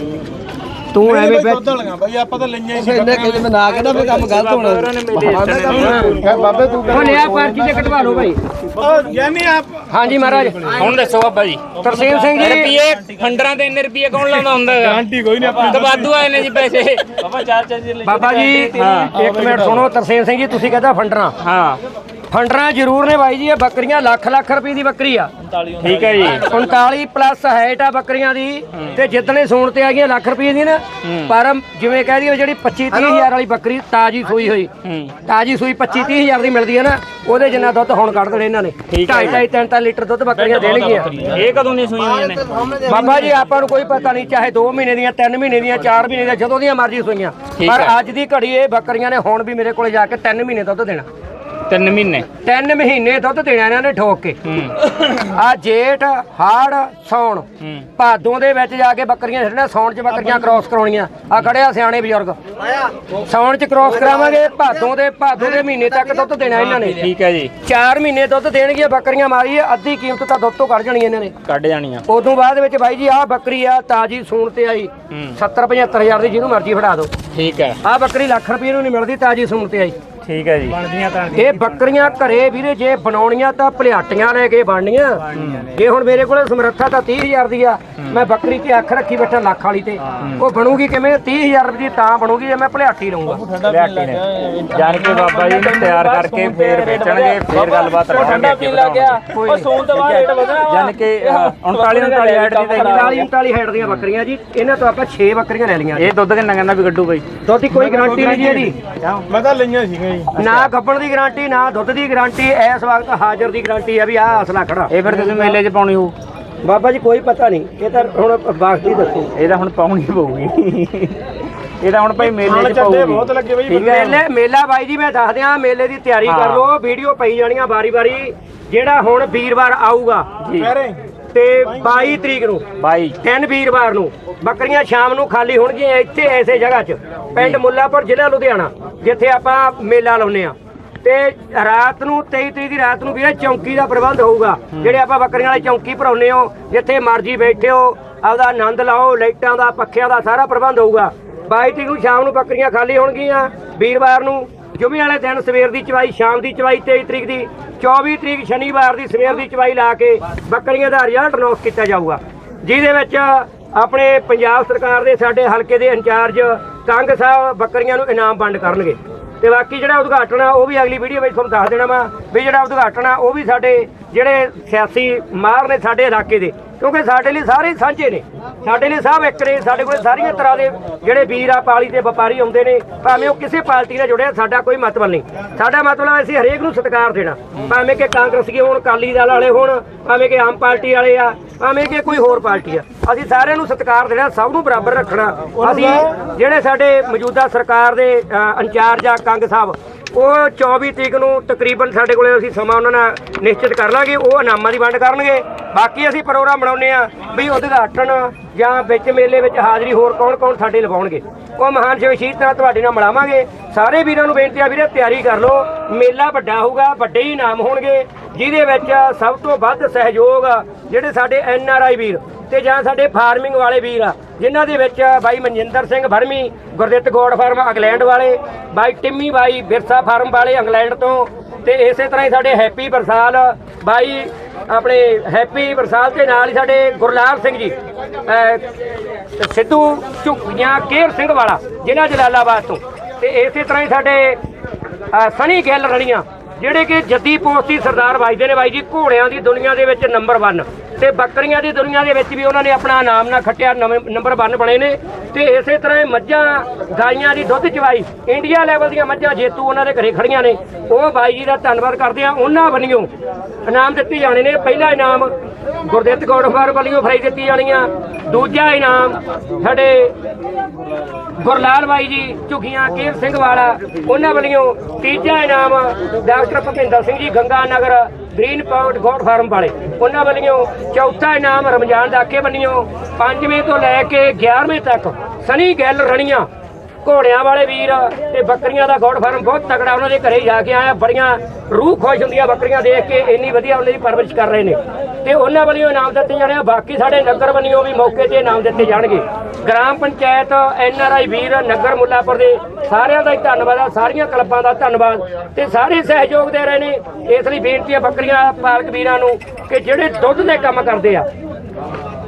ਤੂੰ ਐਵੇਂ ਦੁੱਧ ਵਾਲੀਆਂ ਬਾਈ ਆਪਾਂ ਤਾਂ ਲਈਆਂ ਹੀ ਸੀ ਇਹਨੇ ਕਹਿੰਦੇ ਮੈਂ ਨਾ ਕਹਿੰਦਾ ਵੀ ਕੰਮ ਗਲਤ ਹੋਣਾ। ਮੇਰੇ ਬਾਬੇ ਤੂੰ ਉਹ ਲਿਆ ਪਰਚੀ ਤੇ ਕਟਵਾ ਲਓ ਭਾਈ ਉਹ ਯਾਨੀ ਆਪ ਹਾਂਜੀ ਮਹਾਰਾਜ। ਹੁਣ ਦੱਸੋ ਬਾਬਾ ਜੀ। ਤਰਸੇਮ ਸਿੰਘ ਜੀ। ਰੁਪਏ ਖੰਡਰਾਂ ਤੇ ਇੰਨੇ ਰੁਪਏ ਕੌਣ ਲਾਉਂਦਾ ਹੁੰਦਾ ਹੈਗਾ? ਗਾਰੰਟੀ ਕੋਈ ਨਹੀਂ ਆਪਣੀ। ਤਾਂ ਵਾਧੂ ਆਏ ਨੇ ਜੀ ਪੈਸੇ। ਬਾਬਾ ਚਾਰ ਚਾਰ ਜੀ ਬਾਬਾ ਜੀ ਇੱਕ ਮਿੰਟ ਸੁਣੋ ਤਰਸੇਮ ਸਿੰਘ ਜੀ ਤੁਸੀਂ ਕਹਿੰਦਾ ਫੰਡਣਾ ਹਾਂ। ਫੰਡਣਾ ਜ਼ਰੂਰ ਨੇ ਬਾਈ ਜੀ ਇਹ ਬੱਕਰੀਆਂ ਲੱਖ ਲੱਖ ਰੁਪਏ ਦੀ ਬੱਕਰੀ ਆ। ਠੀਕ ਹੈ ਜੀ। 39 ਪਲੱਸ ਹਾਈਟ ਆ ਬੱਕਰੀਆਂ ਦੀ ਤੇ ਜਿੱਦਣੇ ਸੂਣ ਤੇ ਆ ਗਈਆਂ ਲੱਖ ਰੁਪਏ ਦੀ ਨਾ ਪਰ ਜਿਵੇਂ ਕਹਿ ਦਈਏ ਜਿਹੜੀ 25 30 ਹਜ਼ਾਰ ਵਾਲੀ ਬੱਕਰੀ ਤਾਜੀ ਸੂਈ ਹੋਈ। ਤਾਜੀ ਸੂਈ 25 30 ਹਜ਼ਾਰ ਦੀ ਮਿਲਦੀ ਹੈ ਨਾ ਉਹਦੇ ਜਿੰਨਾ ਦੁੱਧ ਹੁਣ ਕੱਢ ਦੇਣੇ ਇਹਨਾਂ ਨੇ। ਠੀਕ ਹੈ। 2.5 3 3 ਲੀਟਰ ਦੁੱਧ ਬੱਕਰੀਆਂ ਦੇਣਗੀਆਂ। ਇਹ ਕਦੋਂ ਨਹੀਂ ਸੂਈਆਂ ਨੇ? ਬਾਬਾ ਜੀ ਆਪਾਂ ਨੂੰ ਕੋਈ ਪਤਾ ਨਹੀਂ ਚਾਹੇ 2 ਮਹੀਨੇ ਦੀਆਂ 3 ਮਹੀਨੇ ਦੀਆਂ 4 ਮਹੀਨੇ ਦੀਆਂ ਜਦੋਂ ਦੀਆਂ ਮਰਜ਼ੀ ਸੂਈਆਂ। ਪਰ। ਅੱਜ ਦੀ ਘੜੀ ਇਹ ਬੱਕਰੀਆਂ ਨੇ ਹੁਣ ਵੀ ਮੇਰੇ ਕੋਲੇ ਜਾ ਕੇ 3 ਮਹੀਨੇ ਦੁੱਧ ਦੇਣਾ। ਤਿੰਨ ਮਹੀਨੇ। 3 ਮਹੀਨੇ ਦੁੱਧ ਦੇਣਾ ਇਹਨਾਂ ਨੇ ਠੋਕ ਕੇ। ਆ ਜੇਠ ਹਾੜ ਸੌਣ। ਭਾਦੋਂ ਦੇ ਵਿੱਚ ਜਾ ਕੇ ਬੱਕਰੀਆਂ ਛੱਡਣਾ ਸੌਣ 'ਚ ਬੱਕਰੀਆਂ ਕ੍ਰਾਸ ਕਰਾਉਣੀਆਂ। ਆ ਖੜਿਆ ਸਿਆਣੇ ਬਜ਼ੁਰਗ। ਸੌਣ 'ਚ ਕ੍ਰਾਸ ਕਰਾਵਾਂਗੇ ਭਾਦੋਂ ਦੇ ਭਾਦੋਂ ਦੇ ਮਹੀਨੇ ਤੱਕ ਦੁੱਧ ਦੇਣਾ ਇਹਨਾਂ ਨੇ। ਠੀਕ ਹੈ ਜੀ। 4 ਮਹੀਨੇ ਦੁੱਧ ਦੇਣਗੀਆਂ ਬੱਕਰੀਆਂ ਮਾਰੀ ਅੱਧੀ ਕੀਮਤ ਤਾਂ ਦੁੱਧ ਤੋਂ ਕੱਢ ਜਾਣੀ ਇਹਨਾਂ ਨੇ। ਕੱਢ ਜਾਣੀਆਂ। ਉਦੋਂ ਬਾਅਦ ਵਿੱਚ ਬਾਈ ਜੀ ਆਹ ਬੱਕਰੀ ਆ ਤਾਜੀ ਸੂਣ ਤੇ ਆਈ। ਹੂੰ। 70 75 ਹਜ਼ਾਰ ਦੀ ਜਿਹਨੂੰ ਮਰਜ਼ੀ ਫੜਾ ਦਿਓ। ਠੀਕ ਹੈ। ਆਹ ਬੱਕਰੀ ਲੱਖ ਰੁਪਏ ਨੂੰ ਨਹੀਂ ਮਿਲਦੀ ਤਾਜੀ ਸੂਣ ਤੇ ਆਈ। ਠੀਕ ਹੈ ਜੀ। ਬਣਦੀਆਂ ਤਾਂ ਇਹ ਬੱਕਰੀਆਂ ਘਰੇ ਵੀਰੇ ਜੇ ਬਣਾਉਣੀਆਂ ਤਾਂ ਭਲਿਆਟੀਆਂ ਲੈ ਕੇ ਬਣਨੀਆਂ। ਜੇ ਹੁਣ ਮੇਰੇ ਕੋਲੇ ਸਮਰੱਥਾ ਤਾਂ 30000 ਦੀ ਆ। ਮੈਂ ਬੱਕਰੀ ਤੇ ਅੱਖ ਰੱਖੀ ਬੈਠਾ ਲੱਖ ਵਾਲੀ ਤੇ। ਉਹ ਬਣੂਗੀ ਕਿਵੇਂ? 30000 ਰੁਪਏ ਦੀ ਤਾਂ ਬਣੂਗੀ ਜੇ ਮੈਂ ਭਲਿਆਟੀ ਲਊਂਗਾ। ਲਿਆਟੀ ਨੇ। ਜਾਣ ਕੇ ਬਾਬਾ ਜੀ ਨੂੰ ਤਿਆਰ ਕਰਕੇ ਫੇਰ ਵੇਚਣਗੇ ਫੇਰ ਗੱਲਬਾਤ ਕਰਾਂਗੇ ਅੱਗੇ ਵਧਾਉਣਗੇ ਉਹ ਸੌਣ ਤੋਂ ਬਾਅਦ ਰੇਟ ਵਧਣਾ ਜਾਣ ਕੇ 39 39 ਐਡ ਦੀ ਤਾਂ 39 39 ਹੈਡ ਦੀਆਂ ਬੱਕਰੀਆਂ ਜੀ। ਇਹਨਾਂ ਤੋਂ ਆਪਾਂ 6 ਬੱਕਰੀਆਂ ਲੈ ਲਈਆਂ ਇਹ ਦੁੱਧ ਕਿੰਨਾ ਕਹਿੰਦਾ ਵੀ ਗੱਡੂ ਬਾਈ? ਦੁੱਧ ਦੀ ਕੋਈ ਗਾਰੰਟੀ ਨਹੀਂ ਜੀ ਇਹਦੀ। ਮੈਂ ਤਾਂ ਲਈਆਂ ਸੀਗੀਆਂ ਜੀ। ਨਾ ਗੱਬਣ ਦੀ ਗਾਰੰਟੀ ਨਾ ਦੁੱਧ ਦੀ ਗਾਰੰਟੀ ਇਸ ਵਕਤ ਹਾਜ਼ਰ ਦੀ ਗਾਰੰਟੀ ਆ ਵੀ ਆਹ ਅਸਲਾ ਖੜਾ। ਇਹ ਫਿਰ ਤੁਸੀਂ ਮੇਲੇ 'ਚ ਪਾਉਣੀ ਹੋਊ। ਬਾਬਾ ਜੀ ਕੋਈ ਪਤਾ ਨਹੀਂ। ਇਹ ਤਾਂ ਹੁਣ ਬਾਕੀ ਦੱਸੋ। ਇਹ ਤਾਂ ਹੁਣ ਪਾਉਣੀ ਪਊਗੀ। ਇਹ ਤਾਂ ਹੁਣ ਭਾਈ ਮੇਲੇ 'ਚ ਚੱਡੇ ਪਾਉਗੀ ਬਹੁਤ ਲੱਗੇ ਬਈ ਹੈ। ਮੇਲੇ ਮੇਲਾ ਬਾਈ ਜੀ ਮੈਂ ਦੱਸ ਦਿਆਂ ਮੇਲੇ ਦੀ ਤਿਆਰੀ ਕਰ ਹਾਂ। ਲਓ। ਵੀਡੀਓ ਪਈ ਜਾਣੀਆਂ ਵਾਰੀ-ਵਾਰੀ। ਜਿਹੜਾ ਹੁਣ ਵੀਰਵਾਰ ਆਊਗਾ ਜੀ। ਤੇ 22 ਤਰੀਕ ਨੂੰ ਬਾਈ। ਤਿੰਨ ਵੀਰਵਾਰ ਨੂੰ ਬੱਕਰੀਆਂ ਸ਼ਾਮ ਨੂੰ ਖਾਲੀ ਹੋਣਗੀਆਂ ਇੱਥੇ ਐਸੇ ਜਗ੍ਹਾ 'ਚ ਪਿੰਡ ਮੁੱਲਾਪੁਰ ਜ਼ਿਲ੍ਹਾ ਲੁਧਿਆਣਾ ਜਿੱਥੇ ਆਪਾਂ ਮੇਲਾ ਲਾਉਨੇ ਆ ਤੇ ਰਾਤ ਨੂੰ 23 ਤਰੀਕ ਦੀ ਰਾਤ ਨੂੰ ਵੀਰੇ ਚੌਂਕੀ ਦਾ ਪ੍ਰਬੰਧ ਹੋਊਗਾ ਜਿਹੜੇ ਆਪਾਂ ਬੱਕਰੀਆਂ ਵਾਲੀ ਚੌਂਕੀ ਭਰਾਉਨੇ ਹੋ ਜਿੱਥੇ ਮਰਜ਼ੀ ਬੈਠੇ ਹੋ ਆਪਦਾ ਆਨੰਦ ਲਾਓ ਲਾਈਟਾਂ ਦਾ ਪੱਖਿਆਂ ਦਾ ਸਾਰਾ ਪ੍ਰਬੰਧ ਹੋਊਗਾ। 22 ਤਰੀਕ ਨੂੰ ਸ਼ਾਮ ਨੂੰ ਬੱਕਰੀਆਂ ਖਾਲੀ ਹੋਣਗੀਆਂ ਵੀਰਵਾਰ ਨੂੰ ਜੁਮੇ ਵਾਲੇ ਦਿਨ ਸਵੇਰ ਦੀ ਚਵਾਈ ਸ਼ਾਮ ਦੀ ਚਵਾਈ 23 ਤਰੀਕ ਦੀ 24 ਤਰੀਕ ਸ਼ਨੀਵਾਰ ਦੀ ਸਵੇਰ ਦੀ ਚਵਾਈ ਲਾ ਕੇ ਬੱਕਰੀਆਂ ਦਾ ਰਿਜ਼ਲਟ ਅਨਾਉਂਸ ਕੀਤਾ ਜਾਊਗਾ। ਜਿਹਦੇ ਵਿੱਚ ਆਪਣੇ ਪੰਜਾਬ ਸਰਕਾਰ ਦੇ ਸਾਡੇ ਹਲਕੇ ਦੇ ਇੰਚਾਰਜ ਕੰਗ ਸਾਹਿਬ ਬੱਕਰੀਆਂ ਨੂੰ ਇਨਾਮ ਵੰਡ ਕਰਨਗੇ। ਤੇ ਬਾਕੀ ਜਿਹੜਾ ਉਦਘਾਟਨ ਆ, ਉਹ ਵੀ ਅਗਲੀ ਵੀਡੀਓ ਵਿੱਚ ਤੁਹਾਨੂੰ ਦੱਸ ਦੇਣਾ ਵਾ ਵੀ ਜਿਹੜਾ ਉਦਘਾਟਨ ਆ, ਉਹ ਵੀ ਸਾਡੇ ਜਿਹੜੇ ਸਿਆਸੀ ਮਾਹਰ ਨੇ ਸਾਡੇ ਇਲਾਕੇ ਦੇ ਕਿਉਂਕਿ ਸਾਡੇ ਲਈ ਸਾਰੇ ਸਾਂਝੇ ਨੇ। ਸਾਡੇ ਲਈ ਸਭ ਇੱਕ ਨੇ, ਸਾਡੇ ਕੋਲ ਸਾਰੀਆਂ ਤਰ੍ਹਾਂ ਦੇ ਜਿਹੜੇ ਵੀਰ ਆ, ਪਾਲੀ ਦੇ ਵਪਾਰੀ ਆਉਂਦੇ ਨੇ, ਭਾਵੇਂ ਉਹ ਕਿਸੇ ਪਾਰਟੀ ਨਾਲ ਜੁੜਿਆ, ਸਾਡਾ ਕੋਈ ਮਤਲਬ ਨਹੀਂ। ਸਾਡਾ ਮਤਲਬ ਅਸੀਂ ਹਰੇਕ ਨੂੰ ਸਤਿਕਾਰ ਦੇਣਾ। ਭਾਵੇਂ ਕਿ ਕਾਂਗਰਸੀ ਹੋਣ, ਅਕਾਲੀ ਦਲ ਵਾਲੇ ਹੋਣ, ਭਾਵੇਂ ਕਿ ਆਮ ਪਾਰਟੀ ਵਾਲੇ ਆ, ਭਾਵੇਂ ਕਿ ਕੋਈ ਹੋਰ ਪਾਰਟੀ ਆ। ਅਸੀਂ ਸਾਰਿਆਂ ਨੂੰ ਸਤਿਕਾਰ ਦੇਣਾ, ਸਭ ਨੂੰ ਬਰਾਬਰ ਰੱਖਣਾ। ਅਸੀਂ ਜਿਹੜੇ ਸਾਡੇ ਮੌਜੂਦਾ ਸਰਕਾਰ ਦੇ ਇੰਚਾਰਜ ਆ, ਕੰਗ ਸਾਹਿਬ, ਉਹ 24 ਤਰੀਕ ਨੂੰ ਤਕਰੀਬਨ ਸਾਡੇ ਕੋਲੇ ਅਸੀਂ ਸਮਾਂ ਉਹਨਾਂ ਨਾਲ ਨਿਸ਼ਚਿਤ ਕਰ ਲਾਂਗੇ, ਉਹ ਇਨਾਮਾਂ ਦੀ ਵੰਡ ਕਰਨਗੇ। ਬਾਕੀ ਅਸੀਂ ਪ੍ਰੋਗਰਾਮ ਬਣਾਉਂਦੇ ਆ ਵੀ ਉਦਘਾਟਨ ਜਾਂ ਵਿੱਚ ਮੇਲੇ ਵਿੱਚ ਹਾਜ਼ਰੀ ਹੋਰ ਕੌਣ ਕੌਣ ਸਾਡੇ ਲਵਾਉਣਗੇ। ਉਹ ਮਹਾਨ ਸ਼ਹੀਦ ਨਾਲ ਤੁਹਾਡੇ ਨਾਲ ਮਿਲਾਵਾਂਗੇ। ਸਾਰੇ ਵੀਰਾਂ ਨੂੰ ਬੇਨਤੀ ਆ ਵੀਰੇ, ਤਿਆਰੀ ਕਰ ਲਓ। ਮੇਲਾ ਵੱਡਾ ਹੋਊਗਾ, ਵੱਡੇ ਹੀ ਨਾਮ ਹੋਣਗੇ, ਜਿਹਦੇ ਵਿੱਚ ਸਭ ਤੋਂ ਵੱਧ ਸਹਿਯੋਗ ਜਿਹੜੇ ਸਾਡੇ ਐਨ ਆਰ ਆਈ ਵੀਰ ਤੇ ਜਾਂ ਸਾਡੇ ਫਾਰਮਿੰਗ ਵਾਲੇ ਵੀਰ ਆ, ਜਿਨ੍ਹਾਂ ਦੇ ਵਿੱਚ ਬਾਈ Manjinder Singh Bharmi Gurditt God farm England ਵਾਲੇ, ਬਾਈ ਟਿੰਮੀ ਬਾਈ ਬਿਰਸਾ ਫਾਰਮ ਵਾਲੇ ਇੰਗਲੈਂਡ ਤੋਂ ਤੇ ਇਸੇ ਤਰ੍ਹਾਂ ਹੀ ਸਾਡੇ ਹੈਪੀ ਬਰਸਾਲ, ਬਾਈ ਆਪਣੇ ਹੈਪੀ ਬਰਸਾਤ ਦੇ ਨਾਲ ਹੀ ਸਾਡੇ ਗੁਰਲਾਲ ਸਿੰਘ ਜੀ, ਅਹ, ਸਿੱਧੂ ਝੁੱਗੀਆਂ ਕੇਰ ਸਿੰਘ ਵਾਲਾ, ਜਿਨ੍ਹਾਂ ਜਲਾਲਾਬਾਦ ਤੋਂ। ਤੇ ਇਸੇ ਤਰ੍ਹਾਂ ਹੀ ਸਾਡੇ, ਅਹ, ਸਨੀ ਗਿੱਲ ਰਣੀਆਂ ਜਿਹੜੇ ਕਿ ਜੱਦੀ ਪੋਸਤੀ ਸਰਦਾਰ ਵੱਜਦੇ ਨੇ ਬਾਈ ਜੀ, ਘੋੜਿਆਂ ਦੀ ਦੁਨੀਆ ਦੇ ਵਿੱਚ ਨੰਬਰ 1 ਤੇ ਬੱਕਰੀਆਂ ਦੀ ਦੁਨੀਆ ਦੇ ਵਿੱਚ ਵੀ ਉਹਨਾਂ ਨੇ ਆਪਣਾ ਨਾਮ ਨਾ ਖੱਟਿਆ, ਨਵੇਂ ਨੰਬਰ 1 ਬਣੇ ਨੇ। ਤੇ ਇਸੇ ਤਰ੍ਹਾਂ ਹੀ ਮੱਝਾਂ, ਗਾਈਆਂ ਦੀ ਦੁੱਧ ਚਵਾਈ। ਇੰਡੀਆ ਲੈਵਲ ਦੀਆਂ ਮੱਝਾਂ ਜੇਤੂ ਉਹਨਾਂ ਦੇ ਘਰੇ ਖੜੀਆਂ ਨੇ। ਉਹ ਬਾਈ ਜੀ ਦਾ ਧੰਨਵਾਦ ਕਰਦੇ ਆ ਉਹਨਾਂ ਵੱਲੋਂ ਇਨਾਮ ਦਿੱਤੇ ਜਾਣੇ ਨੇ। ਪਹਿਲਾ ਇਨਾਮ ਗੁਰਦਿੱਤ ਗੌਡਫਾਰ ਵੱਲੋਂ ਫਰਾਈ ਦਿੱਤੀ ਜਾਣੀ ਆ। ਦੂਜਾ ਇਨਾਮ ਸਾਡੇ ਗੁਰਲਾਲ ਬਾਈ ਜੀ, ਝੁਗੀਆਂ, ਕੇਰ ਸਿੰਘ ਵਾਲਾ, ਉਹਨਾਂ ਵੱਲੋਂ ਤੀਜਾ ਇਨਾਮ doctor Bhupinder Singh ji, Ganga Nagar green pound goat farm ਵਾਲੇ। ਉਹਨਾਂ ਵੱਲੋਂ ਚੌਥਾ ਇਨਾਮ ਰਮਜ਼ਾਨ ਦਾਕੇ ਵੱਲੋਂ ਪੰਜਵੇਂ ਤੋਂ ਲੈ ਕੇ 11ਵੇਂ ਤੱਕ ਸਨੀ ਗੈਲ ਰਣੀਆਂ ਘੋੜਿਆਂ ਵਾਲੇ ਵੀਰ ਤੇ ਬੱਕਰੀਆਂ ਦਾ ਗੋਡ ਫਾਰਮ ਬਹੁਤ ਤਕੜਾ, ਉਹਨਾਂ ਦੇ ਘਰੇ ਜਾ ਕੇ ਆਇਆ, ਬੜੀਆਂ ਰੂਹ ਖੁਸ਼ ਹੁੰਦੀਆਂ ਬੱਕਰੀਆਂ ਦੇਖ ਕੇ, ਇੰਨੀ ਵਧੀਆ ਉਹਨਾਂ ਦੀ ਪਰਵਰਿਸ਼ ਕਰ ਰਹੇ ਨੇ। ਤੇ ਉਹਨਾਂ ਵੱਲੋਂ ਇਨਾਮ ਦਿੱਤੇ ਜਾਣੇ ਆ, ਬਾਕੀ ਸਾਡੇ ਨਗਰ ਵੱਲੋਂ ਵੀ ਮੌਕੇ ਤੇ ਇਨਾਮ ਦਿੱਤੇ ਜਾਣਗੇ। Gram panchayat, N R I ਵੀਰ, ਨਗਰ ਮੁੱਲਾਪੁਰ ਦੇ ਸਾਰਿਆਂ ਦਾ ਹੀ ਧੰਨਵਾਦ ਆ, ਸਾਰੀਆਂ ਕਲੱਬਾਂ ਦਾ ਧੰਨਵਾਦ। ਤੇ ਸਾਰੇ ਸਹਿਯੋਗ ਦੇ ਰਹੇ ਨੇ, ਇਸ ਲਈ ਬੇਨਤੀ ਆ ਬੱਕਰੀਆਂ, ਪਾਲਕ ਵੀਰਾਂ ਨੂੰ ਕਿ ਜਿਹੜੇ ਦੁੱਧ ਦੇ ਕੰਮ ਕਰਦੇ ਆ,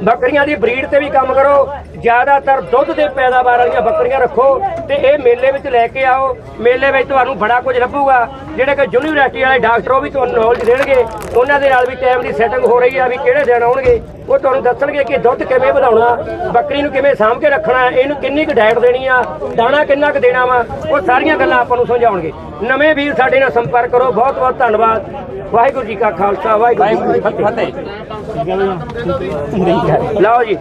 ਬੱਕਰੀਆਂ ਦੀ ਬਰੀਡ ਤੇ ਵੀ ਕੰਮ ਕਰੋ ਜ਼ਿਆਦਾਤਰ ਦੁੱਧ ਦੇ ਪੈਦਾਵਾਰ ਵਾਲੀਆਂ ਬੱਕਰੀਆਂ ਰੱਖੋ ਤੇ ਇਹ ਮੇਲੇ ਵਿੱਚ ਲੈ ਕੇ ਆਓ। ਮੇਲੇ ਵਿੱਚ ਤੁਹਾਨੂੰ ਬੜਾ ਕੁਝ ਲੱਭੂਗਾ। ਜਿਹੜੇ ਕਿ ਯੂਨੀਵਰਸਿਟੀ ਵਾਲੇ ਡਾਕਟਰ ਉਹ ਵੀ ਤੁਹਾਨੂੰ ਨੌਲੇਜ ਦੇਣਗੇ। ਉਹਨਾਂ ਦੇ ਨਾਲ ਵੀ ਟਾਈਮ ਦੀ ਸੈਟਿੰਗ ਹੋ ਰਹੀ ਆ ਵੀ ਕਿਹੜੇ ਦਿਨ ਆਉਣਗੇ। ਉਹ ਤੁਹਾਨੂੰ ਦੱਸਣਗੇ ਕਿ ਦੁੱਧ ਕਿਵੇਂ ਵਧਾਉਣਾ ਬੱਕਰੀ ਨੂੰ ਕਿਵੇਂ ਸਾਂਭ ਕੇ ਰੱਖਣਾ ਇਹਨੂੰ ਕਿੰਨੀ ਕੁ ਡਾਈਟ ਦੇਣੀ ਆ ਦਾਣਾ ਕਿੰਨਾ ਕੁ ਦੇਣਾ ਵਾ ਉਹ ਸਾਰੀਆਂ ਗੱਲਾਂ ਆਪਾਂ ਨੂੰ ਸਮਝਾਉਣਗੇ। ਨਵੇਂ ਵੀਰ ਸਾਡੇ ਨਾਲ ਸੰਪਰਕ ਕਰੋ। ਬਹੁਤ ਬਹੁਤ ਧੰਨਵਾਦ। ਵਾਹਿਗੁਰੂ ਜੀ ਕਾ ਖਾਲਸਾ ਵਾਹਿਗੁਰੂ ਜੀ ਕੀ ਫਤਿਹ। ਲਓ ਜੀ।